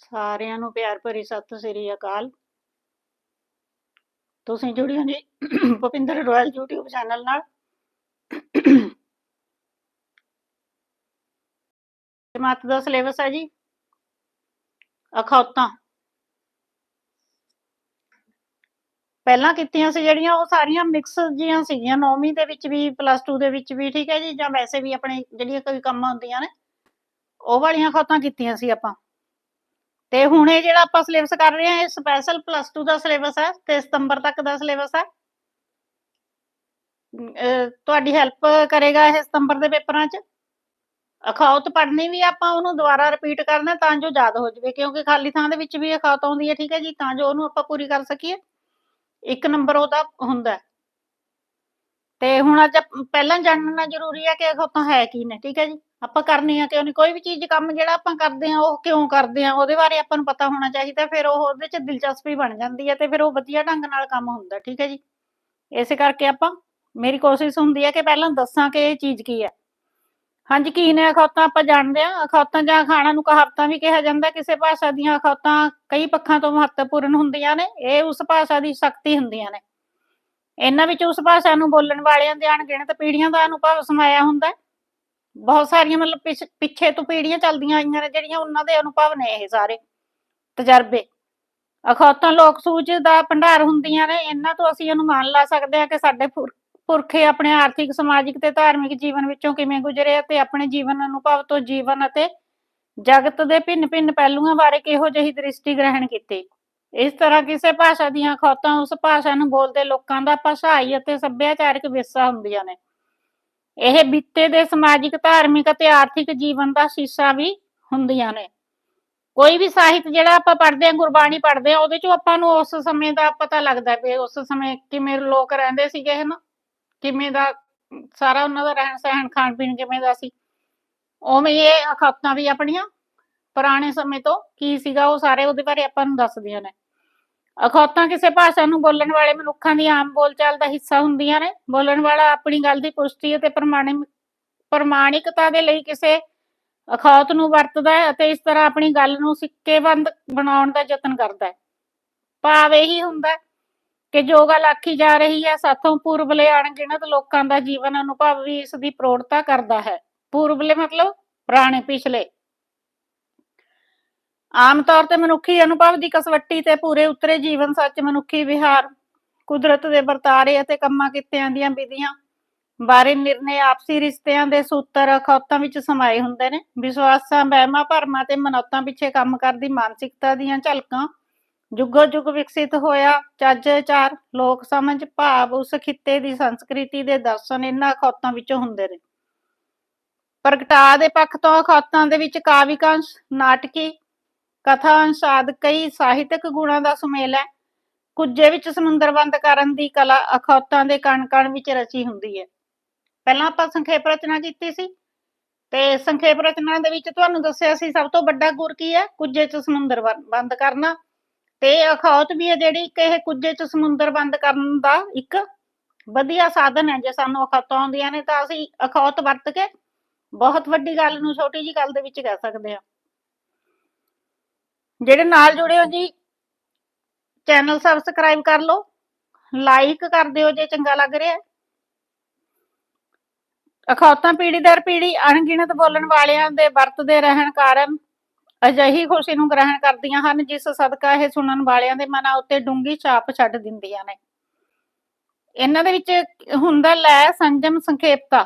ਸਾਰਿਆਂ ਨੂੰ ਪਿਆਰ ਭਰੀ ਸਤਿ ਸ੍ਰੀ ਅਕਾਲ। ਤੁਸੀਂ ਜੁੜੀ ਹੋ ਜੀ ਭੁਪਿੰਦਰ ਰੋਇਲ YouTube ਚੈਨਲ ਨਾਲ। ਜਮਾਤ ਦਾ ਸਿਲੇਬਸ ਹੈ ਜੀ। ਅਖੌਤਾਂ। ਪਹਿਲਾਂ ਕੀਤੀਆਂ ਸੀ ਜਿਹੜੀਆਂ ਉਹ ਸਾਰੀਆਂ ਮਿਕਸ ਜੀਆਂ ਸੀਗੀਆਂ। 9ਵੀਂ ਦੇ ਵਿੱਚ ਵੀ ਪਲੱਸ 2 ਦੇ ਵਿੱਚ ਵੀ, ਠੀਕ ਹੈ ਜੀ। ਜਾਂ ਵੈਸੇ ਵੀ ਆਪਣੇ ਜਿਹੜੀਆਂ ਕੋਈ ਕੰਮ ਹੁੰਦੀਆਂ ਨੇ, ਉਹ ਵਾਲੀਆਂ ਅਖੌਤਾਂ ਕੀਤੀਆਂ ਸੀ ਆਪਾਂ। ਤੇ ਹੁਣ ਇਹ ਜਿਹੜਾ ਆਪਾਂ ਸਿਲੇਬਸ ਕਰ ਰਹੇ ਹਾਂ, ਇਹ ਸਪੈਸ਼ਲ ਪਲੱਸ 2 ਦਾ ਸਿਲੇਬਸ ਹੈ ਤੇ ਸਤੰਬਰ ਤੱਕ ਦਾ ਸਿਲੇਬਸ ਹੈ। ਤੁਹਾਡੀ ਹੈਲਪ ਕਰੇਗਾ ਇਹ ਸਤੰਬਰ ਦੇ ਪੇਪਰਾਂ 'ਚ। ਅਖੌਤ ਪੜ੍ਹਨੀ ਵੀ ਆਪਾਂ ਉਹਨੂੰ ਦੁਬਾਰਾ ਰਿਪੀਟ ਕਰਨਾ ਤਾਂ ਜੋ ਯਾਦ ਹੋ ਜਾਵੇ, ਕਿਉਂਕਿ ਖਾਲੀ ਥਾਂ ਦੇ ਵਿੱਚ ਵੀ ਅਖੌਤ ਆਉਂਦੀ ਹੈ, ਠੀਕ ਹੈ ਜੀ, ਤਾਂ ਜੋ ਉਹਨੂੰ ਆਪਾਂ ਪੂਰੀ ਕਰ ਸਕੀਏ। ਇੱਕ ਨੰਬਰ ਉਹਦਾ ਹੁੰਦਾ ਤੇ ਹੁਣ ਅੱਜ ਪਹਿਲਾਂ ਜਾਣਨਾ ਜ਼ਰੂਰੀ ਹੈ ਕਿ ਅਖੌਤਾਂ ਹੈ ਕੀ ਨੇ, ਠੀਕ ਹੈ ਜੀ? ਆਪਾਂ ਕਰਨੀ ਆ ਕਿਉਂ ਨਹੀਂ ਕੋਈ ਵੀ ਚੀਜ਼, ਕੰਮ ਜਿਹੜਾ ਆਪਾਂ ਕਰਦੇ ਆ, ਉਹ ਕਿਉਂ ਕਰਦੇ ਆ, ਉਹਦੇ ਬਾਰੇ ਆਪਾਂ ਨੂੰ ਪਤਾ ਹੋਣਾ ਚਾਹੀਦਾ, ਫਿਰ ਉਹ ਉਹਦੇ 'ਚ ਦਿਲਚਸਪੀ ਬਣ ਜਾਂਦੀ ਹੈ ਤੇ ਫਿਰ ਉਹ ਵਧੀਆ ਢੰਗ ਨਾਲ ਕੰਮ ਹੁੰਦਾ, ਠੀਕ ਹੈ ਜੀ? ਇਸੇ ਕਰਕੇ ਆਪਾਂ, ਮੇਰੀ ਕੋਸ਼ਿਸ਼ ਹੁੰਦੀ ਹੈ ਕਿ ਪਹਿਲਾਂ ਦੱਸਾਂ ਕਿ ਇਹ ਚੀਜ਼ ਕੀ ਹੈ ਹਾਂਜੀ, ਕੀ ਨੇ ਅਖੌਤਾਂ ਆਪਾਂ ਜਾਣਦੇ ਆ? ਅਖੌਤਾਂ ਜਾਂ ਖਾਣਾ ਨੂੰ ਕਹਾਵਤਾਂ ਵੀ ਕਿਹਾ ਜਾਂਦਾ, ਕਿਸੇ ਭਾਸ਼ਾ ਦੀਆਂ ਅਖੌਤਾਂ ਕਈ ਪੱਖਾਂ ਤੋਂ ਮਹੱਤਵਪੂਰਨ ਹੁੰਦੀਆਂ ਨੇ, ਇਹ ਉਸ ਭਾਸ਼ਾ ਦੀ ਸ਼ਕਤੀ ਹੁੰਦੀਆਂ ਨੇ। ਇਹਨਾਂ ਵਿੱਚ ਉਸ ਭਾਸ਼ਾ ਨੂੰ ਬੋਲਣ ਵਾਲਿਆਂ ਦੇ ਅਣਗਿਣਤ ਪੀੜ੍ਹੀਆਂ ਦਾ ਅਨੁਭਵ ਸਮਾਇਆ ਹੁੰਦਾ ਹੈ। ਬਹੁਤ ਸਾਰੀਆਂ ਮਤਲਬ ਪਿਛ- ਪਿੱਛੇ ਤੋਂ ਪੀੜ੍ਹੀਆਂ ਚੱਲਦੀਆਂ ਆਈਆਂ ਨੇ ਜਿਹੜੀਆਂ ਉਹਨਾਂ ਦੇ ਅਨੁਭਵ ਨੇ ਇਹ ਸਾਰੇ ਤਜਰਬੇ। ਅਖੌਤਾਂ ਲੋਕ ਸੂਝ ਦਾ ਭੰਡਾਰ ਹੁੰਦੀਆਂ ਨੇ, ਇਹਨਾਂ ਤੋਂ ਅਸੀਂ ਅਨੁਮਾਨ ਲਾ ਸਕਦੇ ਹਾਂ ਕਿ ਸਾਡੇ ਪੁਰ- ਪੁਰਖੇ ਆਪਣੇ ਆਰਥਿਕ, ਸਮਾਜਿਕ ਤੇ ਧਾਰਮਿਕ ਜੀਵਨ ਵਿੱਚੋਂ ਕਿਵੇਂ ਗੁਜ਼ਰੇ ਅਤੇ ਆਪਣੇ ਜੀਵਨ ਅਨੁਭਵ ਤੋਂ ਜੀਵਨ ਅਤੇ ਜਗਤ ਦੇ ਭਿੰਨ-ਭਿੰਨ ਪਹਿਲੂਆਂ ਬਾਰੇ ਕਿਹੋ ਜਿਹੀ ਦ੍ਰਿਸ਼ਟੀ ਗ੍ਰਹਿਣ ਕੀਤੀ। ਇਸ ਤਰ੍ਹਾਂ ਕਿਸੇ ਭਾਸ਼ਾ ਦੀਆਂ ਅਖੌਤਾਂ ਉਸ ਭਾਸ਼ਾ ਨੂੰ ਬੋਲਦੇ ਲੋਕਾਂ ਦਾ ਭਾਸ਼ਾਈ ਅਤੇ ਸੱਭਿਆਚਾਰਕ ਵਿਰਸਾ ਹੁੰਦੀਆਂ ਨੇ। ਇਹ ਬੀਤੇ ਦੇ ਸਮਾਜਿਕ, ਧਾਰਮਿਕ ਅਤੇ ਆਰਥਿਕ ਜੀਵਨ ਦਾ ਸ਼ੀਸ਼ਾ ਵੀ ਹੁੰਦੀਆਂ ਨੇ। ਕੋਈ ਵੀ ਸਾਹਿਤ ਜਿਹੜਾ ਆਪਾਂ ਪੜ੍ਹਦੇ ਹਾਂ, ਗੁਰਬਾਣੀ ਪੜ੍ਹਦੇ ਹਾਂ, ਉਹਦੇ ਚੋਂ ਆਪਾਂ ਨੂੰ ਉਸ ਸਮੇਂ ਦਾ ਪਤਾ ਲੱਗਦਾ ਵੀ ਉਸ ਸਮੇਂ ਕਿਵੇਂ ਲੋਕ ਰਹਿੰਦੇ ਸੀਗੇ, ਹਨਾ? ਕਿਵੇਂ ਦਾ ਸਾਰਾ ਉਹਨਾਂ ਦਾ ਰਹਿਣ ਸਹਿਣ, ਖਾਣ ਪੀਣ ਕਿਵੇਂ ਦਾ ਸੀ? ਉਵੇਂ ਇਹ ਅਖੌਤਾਂ ਵੀ ਆਪਣੀਆਂ ਪੁਰਾਣੇ ਸਮੇਂ ਤੋਂ ਕੀ ਸੀਗਾ, ਉਹ ਸਾਰੇ ਉਹਦੇ ਬਾਰੇ ਆਪਾਂ ਨੂੰ ਦੱਸਦੀਆਂ ਨੇ। ਅਖੌਤਾਂ ਕਿਸੇ ਭਾਸ਼ਾ ਨੂੰ ਬੋਲਣ ਵਾਲੇ ਮਨੁੱਖਾਂ ਦੀ ਆਮ ਬੋਲਚਾਲ ਦਾ ਹਿੱਸਾ ਹੁੰਦੀਆਂ ਨੇ। ਬੋਲਣ ਵਾਲਾ ਆਪਣੀ ਗੱਲ ਦੀ ਪੁਸ਼ਟੀ ਅਤੇ ਪ੍ਰਮਾਣਿਕ ਪ੍ਰਮਾਣਿਕਤਾ ਦੇ ਲਈ ਕਿਸੇ ਅਖੌਤ ਨੂੰ ਵਰਤਦਾ ਹੈ ਅਤੇ ਇਸ ਤਰ੍ਹਾਂ ਆਪਣੀ ਗੱਲ ਨੂੰ ਸਿੱਕੇਬੰਦ ਬਣਾਉਣ ਦਾ ਯਤਨ ਕਰਦਾ ਹੈ। ਭਾਵ ਇਹੀ ਹੁੰਦਾ ਕਿ ਜੋ ਗੱਲ ਆਖੀ ਜਾ ਰਹੀ ਹੈ, ਸਾਥੋਂ ਪੂਰਬਲੇ ਅਣਗਿਣਤ ਲੋਕਾਂ ਦਾ ਜੀਵਨ ਅਨੁਭਵ ਵੀ ਇਸ ਦੀ ਪ੍ਰੋੜਤਾ ਕਰਦਾ ਹੈ। ਪੂਰਬਲੇ ਮਤਲਬ ਪੁਰਾਣੇ ਪਿਛਲੇ ਆਮ ਤੌਰ ਤੇ ਮਨੁੱਖੀ ਅਨੁਭਵ ਦੀ ਕਸਵੱਟੀ ਤੇ ਪੂਰੇ ਉਤਰੇ ਜੀਵਨ ਸੱਚ ਮਨੁੱਖੀ ਵਿਹਾਰ, ਕੁਦਰਤ ਦੇ ਵਰਤਾਰੇ ਅਤੇ ਕੰਮਾਂ ਕਿੱਤਿਆਂ ਦੀਆਂ ਵਿਧੀਆਂ ਬਾਰੇ ਨਿਰਣੇ ਆਪਸੀ ਰਿਸ਼ਤਿਆਂ ਦੇ ਸੂਤਰ ਅਖੌਤਾਂ ਵਿੱਚ ਸਮਾਏ ਹੁੰਦੇ ਨੇ। ਵਿਸ਼ਵਾਸਾਂ, ਵਹਿਮਾਂ, ਭਰਮਾਂ ਤੇ ਮਨੌਤਾਂ ਪਿੱਛੇ ਕੰਮ ਕਰਦੀ ਮਾਨਸਿਕਤਾ ਦੀਆਂ ਝਲਕਾਂ ਜੁਗੋ ਜੁਗ ਵਿਕਸਿਤ ਹੋਇਆ। ਚੱਜ, ਚਾਰ, ਲੋਕ ਸਮਝ, ਭਾਵ ਉਸ ਖਿੱਤੇ ਦੀ ਸੰਸਕ੍ਰਿਤੀ ਦੇ ਦਰਸ਼ਨ ਇਹਨਾਂ ਅਖੌਤਾਂ ਵਿੱਚੋਂ ਹੁੰਦੇ ਨੇ। ਪ੍ਰਗਟਾ ਦੇ ਪੱਖ ਤੋਂ ਅਖੌਤਾਂ ਦੇ ਵਿੱਚ ਕਾਵਿਕ ਨਾਟਕੀ ਕਥਾ ਅੰਸ਼ ਕਈ ਸਾਹਿਤਕ ਗੁਣਾਂ ਦਾ ਸੁਮੇਲ ਹੈ। ਕੁੱਜੇ ਵਿੱਚ ਸਮੁੰਦਰ ਕਰਨ ਦੀ ਕਲਾ ਅਖੌਤਾਂ ਦੇ ਕਣ ਕਣ ਵਿੱਚ ਰਚੀ ਹੁੰਦੀ ਹੈ। ਪਹਿਲਾਂ ਆਪਾਂ ਸੰਖੇਪ ਰਚਨਾ ਕੀਤੀ ਸੀ ਤੇ ਸੰਖੇਪ ਰਚਨਾ ਦੇ ਵਿੱਚ ਤੁਹਾਨੂੰ ਦੱਸਿਆ ਸੀ ਸਭ ਤੋਂ ਵੱਡਾ ਗੁਰ ਕੀ ਹੈ? ਕੁੱਜੇ 'ਚ ਸਮੁੰਦਰ ਬੰਦ ਕਰਨਾ। ਤੇ ਅਖੌਤ ਵੀ ਹੈ ਜਿਹੜੀ ਕਿ ਇਹ ਕੁੱਜੇ 'ਚ ਸਮੁੰਦਰ ਬੰਦ ਕਰਨ ਦਾ ਇੱਕ ਵਧੀਆ ਸਾਧਨ ਹੈ। ਜੇ ਸਾਨੂੰ ਅਖੌਤਾਂ ਆਉਂਦੀਆਂ ਨੇ ਤਾਂ ਅਸੀਂ ਅਖੌਤ ਵਰਤ ਕੇ ਬਹੁਤ ਵੱਡੀ ਗੱਲ ਨੂੰ ਛੋਟੀ ਜੀ ਗੱਲ ਦੇ ਵਿੱਚ ਕਹਿ ਸਕਦੇ ਹਾਂ। ਜਿਹੜੇ ਨਾਲ ਜੁੜੇ ਹੋ ਜੀ ਚੈਨਲ ਸਬਸਕ੍ਰਾਈਬ ਕਰ ਲਓ ਲਾਈਕ ਕਰ ਦਿਓ ਜੇ ਚੰਗਾ ਲੱਗ ਰਿਹਾ। ਅਖੌਤਾਂ ਪੀੜ੍ਹੀ ਦਰ ਪੀੜ੍ਹੀ ਅਣਗਿਣਤ ਬੋਲਣ ਵਾਲਿਆਂ ਦੇ ਵਰਤਦੇ ਰਹਿਣ ਕਾਰਨ ਅਜਿਹੀ ਖੁਸ਼ੀ ਨੂੰ ਗ੍ਰਹਿਣ ਕਰਦੀਆਂ ਹਨ, ਜਿਸ ਸਦਕਾ ਇਹ ਸੁਣਨ ਵਾਲਿਆਂ ਦੇ ਮਨਾਂ ਉੱਤੇ ਡੂੰਗੀ ਛਾਪ ਛੱਡ ਦਿੰਦੀਆਂ ਨੇ। ਇਹਨਾਂ ਦੇ ਵਿੱਚ ਹੁੰਦਾ ਲੈ ਸੰਜਮ ਸੰਖੇਪਤਾ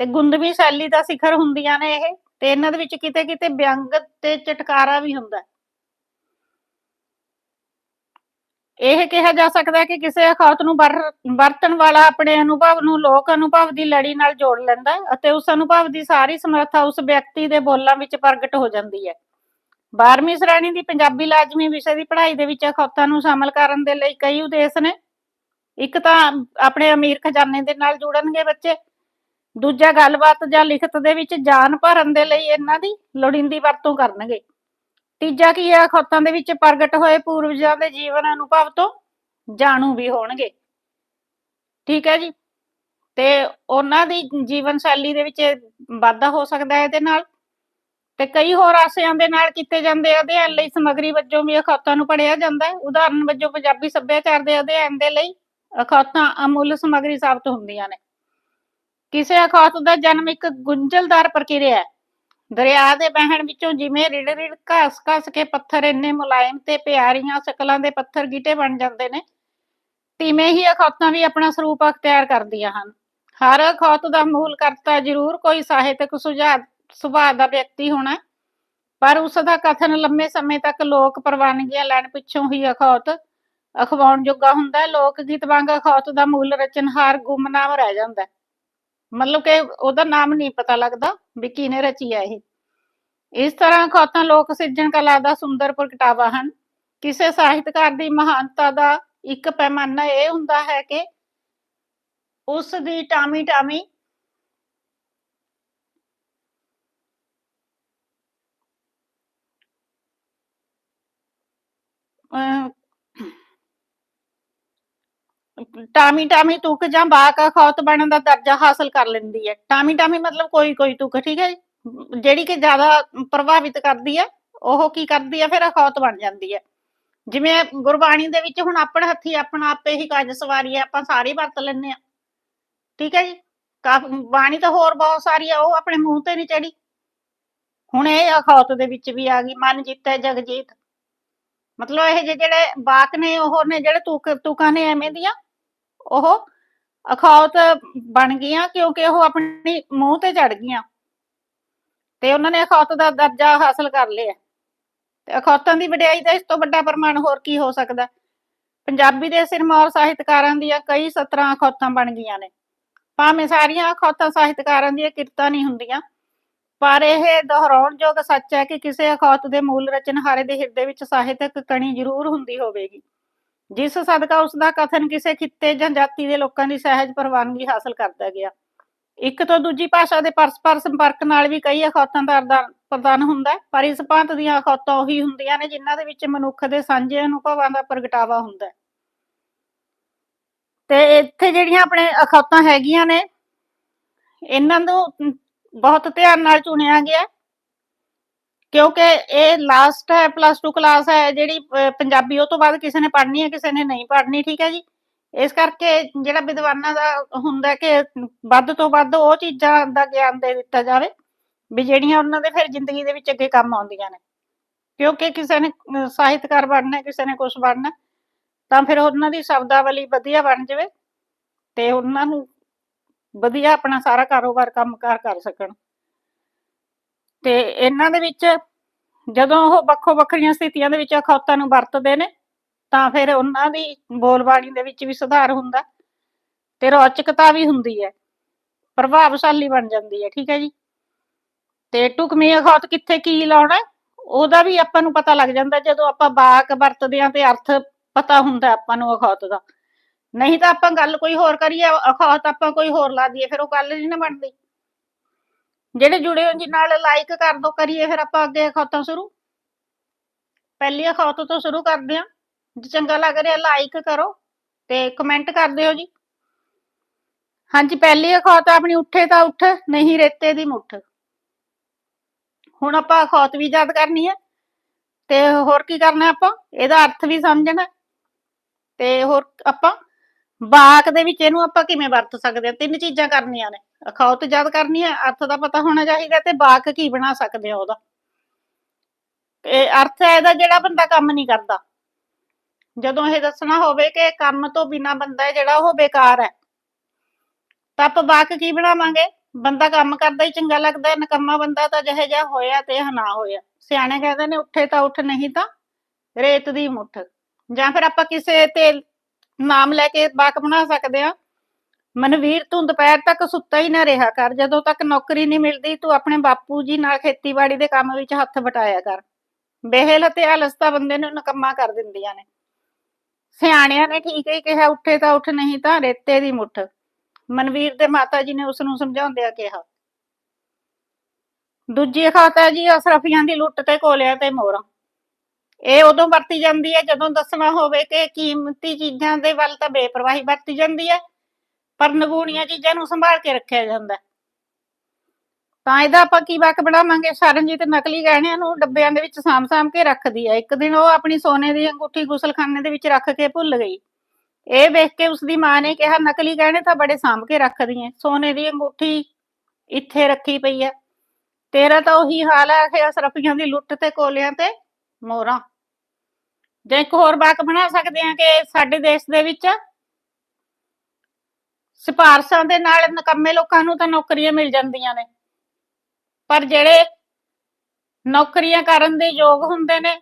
ਤੇ ਗੁੰਦਵੀ ਸ਼ੈਲੀ ਦਾ ਸਿਖਰ ਹੁੰਦੀਆਂ ਨੇ ਇਹ। ਤੇ ਇਹਨਾਂ ਦੇ ਵਿੱਚ ਕਿਤੇ ਕਿਤੇ ਵਿਅੰਗ ਤੇ ਚਟਕਾਰਾ ਵੀ ਹੁੰਦਾ ਇਹ ਕਿਹਾ ਜਾ ਸਕਦਾ ਹੈ ਕਿ ਕਿਸੇ ਅਖੌਤ ਨੂੰ ਵਰਤਣ ਵਾਲਾ ਆਪਣੇ ਅਨੁਭਵ ਨੂੰ ਲੋਕ ਅਨੁਭਵ ਦੀ ਲੜੀ ਨਾਲ ਜੋੜ ਲੈਂਦਾ ਹੈ ਅਤੇ ਉਸ ਅਨੁਭਵ ਦੀ ਸਾਰੀ ਸਮਰੱਥਾ ਉਸ ਵਿਅਕਤੀ ਦੇ ਬੋਲਾਂ ਵਿੱਚ ਪ੍ਰਗਟ ਹੋ ਜਾਂਦੀ ਹੈ। 12ਵੀਂ ਸ਼੍ਰੇਣੀ ਦੀ ਪੰਜਾਬੀ ਲਾਜ਼ਮੀ ਵਿਸ਼ੇ ਦੀ ਪੜ੍ਹਾਈ ਦੇ ਵਿੱਚ ਅਖੌਤਾਂ ਨੂੰ ਸ਼ਾਮਲ ਕਰਨ ਦੇ ਲਈ ਕਈ ਉਦੇਸ਼ ਨੇ। ਇੱਕ ਤਾਂ ਆਪਣੇ ਅਮੀਰ ਖਜ਼ਾਨੇ ਦੇ ਨਾਲ ਜੁੜਨਗੇ ਬੱਚੇ। ਦੂਜਾ ਗੱਲਬਾਤ ਜਾਂ ਲਿਖਤ ਦੇ ਵਿੱਚ ਜਾਨ ਭਰਨ ਦੇ ਲਈ ਇਹਨਾਂ ਦੀ ਲੋੜੀਂਦੀ ਵਰਤੋਂ ਕਰਨਗੇ। ਤੀਜਾ ਕੀ ਹੈ? ਅਖੌਤਾਂ ਦੇ ਵਿੱਚ ਪ੍ਰਗਟ ਹੋਏ ਪੂਰਵਜਾਂ ਦੇ ਜੀਵਨ ਅਨੁਭਵ ਤੋਂ ਜਾਣੂ ਵੀ ਹੋਣਗੇ। ਠੀਕ ਹੈ ਜੀ? ਤੇ ਉਹਨਾਂ ਦੀ ਜੀਵਨ ਸ਼ੈਲੀ ਦੇ ਵਿੱਚ ਵਾਧਾ ਹੋ ਸਕਦਾ ਹੈ ਇਹਦੇ ਨਾਲ। ਤੇ ਕਈ ਹੋਰ ਆਸਿਆਂ ਦੇ ਨਾਲ ਕੀਤੇ ਜਾਂਦੇ ਅਧਿਐਨ ਲਈ ਸਮੱਗਰੀ ਵਜੋਂ ਵੀ ਅਖੌਤਾਂ ਨੂੰ ਪੜ੍ਹਿਆ ਜਾਂਦਾ ਹੈ। ਉਦਾਹਰਨ ਵਜੋਂ ਪੰਜਾਬੀ ਸੱਭਿਆਚਾਰ ਦੇ ਅਧਿਐਨ ਦੇ ਲਈ ਅਖੌਤਾਂ ਅਮੁੱਲ ਸਮੱਗਰੀ ਸਾਬਤ ਹੁੰਦੀਆਂ ਨੇ। ਕਿਸੇ ਅਖੌਤ ਦਾ ਜਨਮ ਇੱਕ ਗੁੰਝਲਦਾਰ ਪ੍ਰਕਿਰਿਆ ਹੈ। ਦਰਿਆ ਦੇ ਵਹਿਣ ਵਿੱਚੋਂ ਜਿਵੇਂ ਰਿੜ ਰਿੜ ਘਸ ਘਸ ਕੇ ਪੱਥਰ ਇੰਨੇ ਮੁਲਾਇਮ ਤੇ ਪਿਆਰੀਆਂ ਸ਼ਕਲਾਂ ਦੇ ਪੱਥਰ ਗੀਟੇ ਬਣ ਜਾਂਦੇ ਨੇ, ਤਿਵੇਂ ਹੀ ਅਖੌਤਾਂ ਵੀ ਆਪਣਾ ਸਰੂਪ ਅਖਤਿਆਰ ਕਰਦੀਆਂ ਹਨ। ਹਰ ਅਖੌਤ ਦਾ ਮੂਲ ਕਰਤਾ ਜ਼ਰੂਰ ਕੋਈ ਸਾਹਿਤਕ ਸੁਝਾਅ, ਸੁਭਾਅ ਦਾ ਵਿਅਕਤੀ ਹੋਣਾ ਪਰ ਉਸ ਦਾ ਕਥਨ ਲੰਮੇ ਸਮੇਂ ਤੱਕ ਲੋਕ ਪ੍ਰਵਾਨਗੀਆਂ ਲੈਣ ਪਿੱਛੋਂ ਹੀ ਅਖੌਤ ਅਖਵਾਉਣ ਜੋਗਾ ਹੁੰਦਾ ਲੋਕ ਗੀਤ ਵਾਂਗ ਅਖੌਤ ਦਾ ਮੂਲ ਰਚਨਹਾਰ ਗੁੰਮਨਾਮ ਰਹਿ ਜਾਂਦਾ ਹੈ। ਮਤਲਬ ਕਿ ਉਹਦਾ ਨਾਮ ਨਹੀਂ ਪਤਾ ਲੱਗਦਾ ਵੀ ਕਿਹਨੇ ਰਚੀ ਹੈ ਇਹ। ਇਸ ਤਰ੍ਹਾਂ ਅਖੌਤਾਂ ਲੋਕ ਸਿਰਜਣ ਕਲਾ ਦਾ ਸੁੰਦਰ ਪ੍ਰਗਟਾਵਾ ਹਨ। ਕਿਸੇ ਸਾਹਿਤਕਾਰ ਦੀ ਮਹਾਨਤਾ ਦਾ ਇੱਕ ਪੈਮਾਨਾ ਇਹ ਹੁੰਦਾ ਹੈ ਕਿ ਉਸ ਦੀ ਟਾਮੀ ਟਾਮੀ ਅਹ ਟਾਮੀ ਟਾਮੀ ਤੁਕ ਜਾਂ ਬਾਕ ਅਖੌਤ ਬਣਨ ਦਾ ਦਰਜਾ ਹਾਸਲ ਕਰ ਲੈਂਦੀ ਹੈ। ਟਾਮੀ ਟਾਮੀ ਮਤਲਬ ਕੋਈ ਕੋਈ ਤੁਕ, ਠੀਕ ਹੈ ਜਿਹੜੀ ਕਿ ਜ਼ਿਆਦਾ ਪ੍ਰਭਾਵਿਤ ਕਰਦੀ ਹੈ, ਉਹ ਕੀ ਕਰਦੀ ਹੈ? ਫਿਰ ਅਖੌਤ ਬਣ ਜਾਂਦੀ ਹੈ। ਜਿਵੇਂ ਗੁਰਬਾਣੀ ਦੇ ਵਿੱਚ ਹੁਣ ਆਪਣੇ ਹੱਥੀ ਆਪਣਾ ਆਪੇ ਹੀ ਕਾਜ ਸਵਾਰੀ ਹੈ, ਆਪਾਂ ਸਾਰੇ ਵਰਤ ਲੈਂਦੇ ਆ ਠੀਕ ਹੈ ਜੀ? ਕਾਫ- ਬਾਣੀ ਤਾਂ ਹੋਰ ਬਹੁਤ ਸਾਰੀ ਆ ਉਹ ਆਪਣੇ ਮੂੰਹ ਤੇ ਨਹੀਂ ਚੜੀ ਹੁਣ ਇਹ ਅਖੌਤ ਦੇ ਵਿੱਚ ਵੀ ਆ ਗਈ, ਮਨ ਜਿੱਤੈ ਜਗਜੀਤ ਮਤਲਬ ਇਹ ਜਿਹੇ ਜਿਹੜੇ ਬਾਕ ਨੇ, ਉਹ ਨੇ ਜਿਹੜੇ ਤੁਕ, ਤੁਕਾਂ ਨੇ ਐਵੇਂ ਦੀਆਂ ਉਹ ਅਖੌਤ ਬਣ ਗਈਆਂ ਕਿਉਂਕਿ ਉਹ ਆਪਣੀ ਮੂੰਹ ਤੇ ਚੜ ਗਈਆਂ। ਤੇ ਉਹਨਾਂ ਨੇ ਅਖੌਤ ਦਾ ਦਰਜਾ ਹਾਸਲ ਕਰ ਲਿਆ। ਤੇ ਅਖੌਤਾਂ ਦੀ ਵਡਿਆਈ ਦਾ ਇਸ ਤੋਂ ਵੱਡਾ ਪ੍ਰਮਾਣ ਹੋਰ ਕੀ ਹੋ ਸਕਦਾ? ਪੰਜਾਬੀ ਦੇ ਸਿਰਮੌਰ ਸਾਹਿਤਕਾਰਾਂ ਦੀਆਂ ਕਈ ਸਤਰਾਂ ਅਖੌਤਾਂ ਬਣ ਗਈਆਂ ਨੇ। ਭਾਵੇਂ ਸਾਰੀਆਂ ਅਖੌਤਾਂ ਸਾਹਿਤਕਾਰਾਂ ਦੀਆਂ ਕਿਰਤਾਂ ਨਹੀਂ ਹੁੰਦੀਆਂ, ਪਰ ਇਹ ਦੁਹਰਾਉਣਯੋਗ ਸੱਚ ਹੈ ਕਿ ਕਿਸੇ ਅਖੌਤ ਦੇ ਮੂਲ ਰਚਨਹਾਰੇ ਦੇ ਹਿਰਦੇ ਵਿੱਚ ਸਾਹਿਤਕ ਕਣੀ ਜ਼ਰੂਰ ਹੁੰਦੀ ਹੋਵੇਗੀ। ਜਿਸ ਸਦਕਾ ਉਸ ਦਾ ਕਥਨ ਕਿਸੇ ਖਿੱਤੇ ਜਾਂ ਜਾਤੀ ਦੇ ਲੋਕਾਂ ਦੀ ਸਹਿਜ ਪ੍ਰਵਾਨਗੀ ਹਾਸਲ ਕਰਦਾ ਗਿਆ। ਇੱਕ ਤੋਂ ਦੂਜੀ ਭਾਸ਼ਾ ਦੇ ਪਰਸਪਰ ਸੰਪਰਕ ਨਾਲ ਵੀ ਕਈ ਅਖੌਤਾਂ ਦਾ ਪ੍ਰਦਾਨ ਹੁੰਦਾ ਹੈ, ਪਰ ਇਸ ਭਾਂਤ ਦੀਆਂ ਅਖੌਤਾਂ ਉਹੀ ਹੁੰਦੀਆਂ ਨੇ ਜਿਨ੍ਹਾਂ ਦੇ ਵਿੱਚ ਮਨੁੱਖ ਦੇ ਸਾਂਝੇ ਅਨੁਭਵਾਂ ਦਾ ਪ੍ਰਗਟਾਵਾ ਹੁੰਦਾ ਹੈ। ਤੇ ਇੱਥੇ ਜਿਹੜੀਆਂ ਆਪਣੇ ਅਖੌਤਾਂ ਹੈਗੀਆਂ ਨੇ, ਇਹਨਾਂ ਨੂੰ ਬਹੁਤ ਧਿਆਨ ਨਾਲ ਚੁਣਿਆ ਗਿਆ। ਕਿਉਂਕਿ ਇਹ ਲਾਸਟ ਹੈ ਪਲੱਸ 2 ਕਲਾਸ ਹੈ, ਜਿਹੜੀ ਪੰਜਾਬੀ ਉਹ ਤੋਂ ਬਾਅਦ ਕਿਸੇ ਨੇ ਪੜ੍ਹਨੀ ਹੈ, ਕਿਸੇ ਨੇ ਨਹੀਂ ਪੜ੍ਹਨੀ, ਠੀਕ ਹੈ ਜੀ? ਇਸ ਕਰਕੇ ਜਿਹੜਾ ਵਿਦਵਾਨਾਂ ਦਾ ਹੁੰਦਾ ਕਿ ਵੱਧ ਤੋਂ ਵੱਧ ਉਹ ਚੀਜ਼ਾਂ ਦਾ ਗਿਆਨ ਦੇ ਦਿੱਤਾ ਜਾਵੇ, ਵੀ ਜਿਹੜੀਆਂ ਉਹਨਾਂ ਦੇ ਫਿਰ ਜ਼ਿੰਦਗੀ ਦੇ ਵਿੱਚ ਅੱਗੇ ਕੰਮ ਆਉਂਦੀਆਂ ਨੇ। ਕਿਉਂਕਿ ਕਿਸੇ ਨੇ ਸਾਹਿਤਕਾਰ ਬਣਨਾ ਕਿਸੇ ਨੇ ਕੁਝ ਬਣਨਾ ਤਾਂ ਫਿਰ ਉਹਨਾਂ ਦੀ ਸ਼ਬਦਾਵਲੀ ਵਧੀਆ ਬਣ ਜਾਵੇ ਤੇ ਉਹਨਾਂ ਨੂੰ ਵਧੀਆ ਆਪਣਾ ਸਾਰਾ ਕਾਰੋਬਾਰ ਕੰਮਕਾਰ ਕਰ ਸਕਣ। ਤੇ ਇਹਨਾਂ ਦੇ ਵਿੱਚ ਜਦੋਂ ਉਹ ਵੱਖੋ ਵੱਖਰੀਆਂ ਸਥਿਤੀਆਂ ਦੇ ਵਿੱਚ ਅਖੌਤਾਂ ਨੂੰ ਵਰਤਦੇ ਨੇ, ਤਾਂ ਫਿਰ ਉਹਨਾਂ ਦੀ ਬੋਲਬਾਣੀ ਦੇ ਵਿੱਚ ਵੀ ਸੁਧਾਰ ਹੁੰਦਾ ਤੇ ਰੌਚਕਤਾ ਵੀ ਹੁੰਦੀ ਹੈ, ਪ੍ਰਭਾਵਸ਼ਾਲੀ ਬਣ ਜਾਂਦੀ ਹੈ, ਠੀਕ ਹੈ ਜੀ। ਤੇ ਟੁਕਮੀ ਅਖੌਤ ਕਿੱਥੇ ਕੀ ਲਾਉਣਾ, ਉਹਦਾ ਵੀ ਆਪਾਂ ਨੂੰ ਪਤਾ ਲੱਗ ਜਾਂਦਾ ਜਦੋਂ ਆਪਾਂ ਬਾਕ ਵਰਤਦੇ ਹਾਂ ਤੇ ਅਰਥ ਪਤਾ ਹੁੰਦਾ ਆਪਾਂ ਨੂੰ ਅਖੌਤ ਦਾ। ਨਹੀਂ ਤਾਂ ਆਪਾਂ ਗੱਲ ਕੋਈ ਹੋਰ ਕਰੀਏ, ਅਖੌਤ ਆਪਾਂ ਕੋਈ ਹੋਰ ਲਾ ਦਈਏ, ਫਿਰ ਉਹ ਗੱਲ ਨਹੀਂ ਨਾ ਬਣਦੀ। ਜਿਹੜੇ ਜੁੜੇ ਹੋ ਜੀ, ਨਾਲ ਲਾਈਕ ਕਰ ਦੋ ਕਰੀਏ ਫਿਰ ਆਪਾਂ ਅੱਗੇ ਅਖੌਤਾਂ ਸ਼ੁਰੂ। ਪਹਿਲੀ ਅਖੌਤ ਤੋਂ ਸ਼ੁਰੂ ਕਰਦੇ ਹਾਂ। ਜੇ ਚੰਗਾ ਲੱਗ ਰਿਹਾ ਲਾਈਕ ਕਰੋ ਤੇ ਕਮੈਂਟ ਕਰ ਦਿਓ ਜੀ। ਹਾਂਜੀ, ਪਹਿਲੀ ਅਖੌਤ ਆਪਣੀ ਉੱਠੇ ਤਾਂ ਉੱਠ, ਨਹੀਂ ਰੇਤੇ ਦੀ ਮੁੱਠ। ਹੁਣ ਆਪਾਂ ਅਖੌਤ ਵੀ ਯਾਦ ਕਰਨੀ ਹੈ। ਤੇ ਹੋਰ ਕੀ ਕਰਨਾ ਆਪਾਂ? ਇਹਦਾ ਅਰਥ ਵੀ ਸਮਝਣਾ। ਤੇ ਹੋਰ ਆਪਾਂ ਵਾਕ ਦੇ ਵਿੱਚ ਇਹਨੂੰ ਆਪਾਂ ਕਿਵੇਂ ਵਰਤ ਸਕਦੇ ਹਾਂ? ਤਿੰਨ ਚੀਜ਼ਾਂ ਕਰਨੀਆਂ ਨੇ। ਅਖੌਤ ਯਾਦ ਕਰਨੀ ਹੈ, ਅਰਥ ਦਾ ਪਤਾ ਹੋਣਾ ਚਾਹੀਦਾ ਤੇ ਵਾਕ ਕੀ ਬਣਾ ਸਕਦੇ ਆ ਉਹਦਾ। ਇਹ ਅਰਥ ਹੈ ਇਹਦਾ ਜਿਹੜਾ ਬੰਦਾ ਕੰਮ ਨਹੀਂ ਕਰਦਾ। ਜਦੋਂ ਇਹ ਦੱਸਣਾ ਹੋਵੇ ਕਿ ਕੰਮ ਤੋਂ ਬਿਨਾ ਬੰਦਾ ਜਿਹੜਾ ਉਹ ਬੇਕਾਰ ਹੈ। ਤਾਂ ਆਪਾਂ ਵਾਕ ਕੀ ਬਣਾਵਾਂਗੇ? ਬੰਦਾ ਕੰਮ ਕਰਦਾ ਹੀ ਚੰਗਾ ਲੱਗਦਾ ਹੈ ਬੰਦਾ ਤਾਂ ਜਿਹੇ ਜਿਹਾ ਹੋਇਆ ਤੇ ਇਹ ਨਾ ਹੋਇਆ। ਸਿਆਣੇ ਕਹਿੰਦੇ ਨੇ, ਉੱਠੇ ਤਾਂ ਉੱਠ, ਨਹੀਂ ਤਾਂ ਰੇਤ ਦੀ ਮੁੱਠ। ਜਾਂ ਫਿਰ ਆਪਾਂ ਕਿਸੇ ਤੇਲ ਨਾਮ ਲੈ ਕੇ ਬਾਕ ਬਣਾ ਸਕਦੇ ਆ। ਮਨਵੀਰ ਤੂੰ ਦੁਪਹਿਰ ਤੱਕ ਸੁੱਤਾ ਹੀ ਨਾ ਰਿਹਾ ਕਰ। ਜਦੋਂ ਤੱਕ ਨੌਕਰੀ ਨਹੀਂ ਮਿਲਦੀ, ਤੂੰ ਆਪਣੇ ਬਾਪੂ ਜੀ ਨਾਲ ਖੇਤੀਬਾੜੀ ਦੇ ਕੰਮ ਵਿੱਚ ਹੱਥ ਵਟਾਇਆ ਕਰ। ਬਹਿਲ ਅਤੇ ਆਲਸਤਾ ਬੰਦੇ ਨੂੰ ਨਕੰਮਾ ਕਰ ਦਿੰਦੀਆਂ ਨੇ। ਸਿਆਣਿਆਂ ਨੇ ਠੀਕ ਹੀ ਕਿਹਾ, ਉੱਠੇ ਤਾਂ ਉੱਠ, ਨਹੀਂ ਤਾਂ ਰੇਤੇ ਦੀ ਮੁੱਠ। ਮਨਵੀਰ ਦੇ ਮਾਤਾ ਜੀ ਨੇ ਉਸ ਨੂੰ ਸਮਝਾਉਂਦਿਆਂ ਕਿਹਾ, ਦੂਜੀ ਖਾਤਾ ਜੀ ਅਸਰਫੀਆਂ ਦੀ ਲੁੱਟ ਤੇ ਕੋਲਿਆਂ ਤੇ ਮੋਹਰਾਂ। ਇਹ ਉਦੋਂ ਵਰਤੀ ਜਾਂਦੀ ਹੈ ਜਦੋਂ ਦੱਸਣਾ ਹੋਵੇ ਕਿ ਕੀਮਤੀ ਚੀਜ਼ਾਂ ਦੇ ਵੱਲ ਤਾਂ ਬੇਪਰਵਾਹੀ ਵਰਤੀ ਜਾਂਦੀ ਹੈ, ਪਰ ਨਗੂਣੀਆਂ ਚੀਜ਼ਾਂ ਨੂੰ ਸੰਭਾਲ ਕੇ ਰੱਖਿਆ ਜਾਂਦਾ ਤਾਂ ਇਹਦਾ ਆਪਾਂ ਕੀ ਵਾਕ ਬਣਾਵਾਂਗੇ? ਸ਼ਰਨਜੀਤ ਨਕਲੀ ਗਹਿਣਿਆਂ ਨੂੰ ਡੱਬਿਆਂ ਦੇ ਵਿੱਚ ਸਾਂਭ-ਸਾਂਭ ਕੇ ਰੱਖਦੀ ਹੈ। ਇੱਕ ਦਿਨ ਉਹ ਆਪਣੀ ਸੋਨੇ ਦੀ ਅੰਗੂਠੀ ਗੁਸਲਖਾਨੇ ਦੇ ਵਿੱਚ ਰੱਖ ਕੇ ਭੁੱਲ ਗਈ। ਇਹ ਵੇਖ ਕੇ ਉਸਦੀ ਮਾਂ ਨੇ ਕਿਹਾ, ਨਕਲੀ ਗਹਿਣੇ ਤਾਂ ਬੜੇ ਸਾਂਭ ਕੇ ਰੱਖਦੀ ਐ ਸੋਨੇ ਦੀ ਅੰਗੂਠੀ ਇੱਥੇ ਰੱਖੀ ਪਈ ਐ ਤੇਰਾ ਤਾਂ ਉਹੀ ਹਾਲ ਹੈ ਕਿ ਅਸਰਫੀਆਂ ਦੀ ਲੁੱਟ ਤੇ ਕੋਲਿਆਂ ਤੇ ਮੋਹਰਾਂ। ਜੇ ਇੱਕ ਹੋਰ ਵਾਕ ਬਣਾ ਸਕਦੇ ਹਾਂ ਕਿ ਸਾਡੇ ਦੇਸ਼ ਦੇ ਵਿੱਚ ਸਿਫਾਰਸ਼ਾਂ ਦੇ ਨਾਲ ਨਕੰਮੇ ਲੋਕਾਂ ਨੂੰ ਤਾਂ ਨੌਕਰੀਆਂ ਮਿਲ ਜਾਂਦੀਆਂ ਨੇ। ਪਰ ਜਿਹੜੇ ਨੌਕਰੀਆਂ ਕਰਨ ਦੇ ਯੋਗ ਹੁੰਦੇ ਨੇ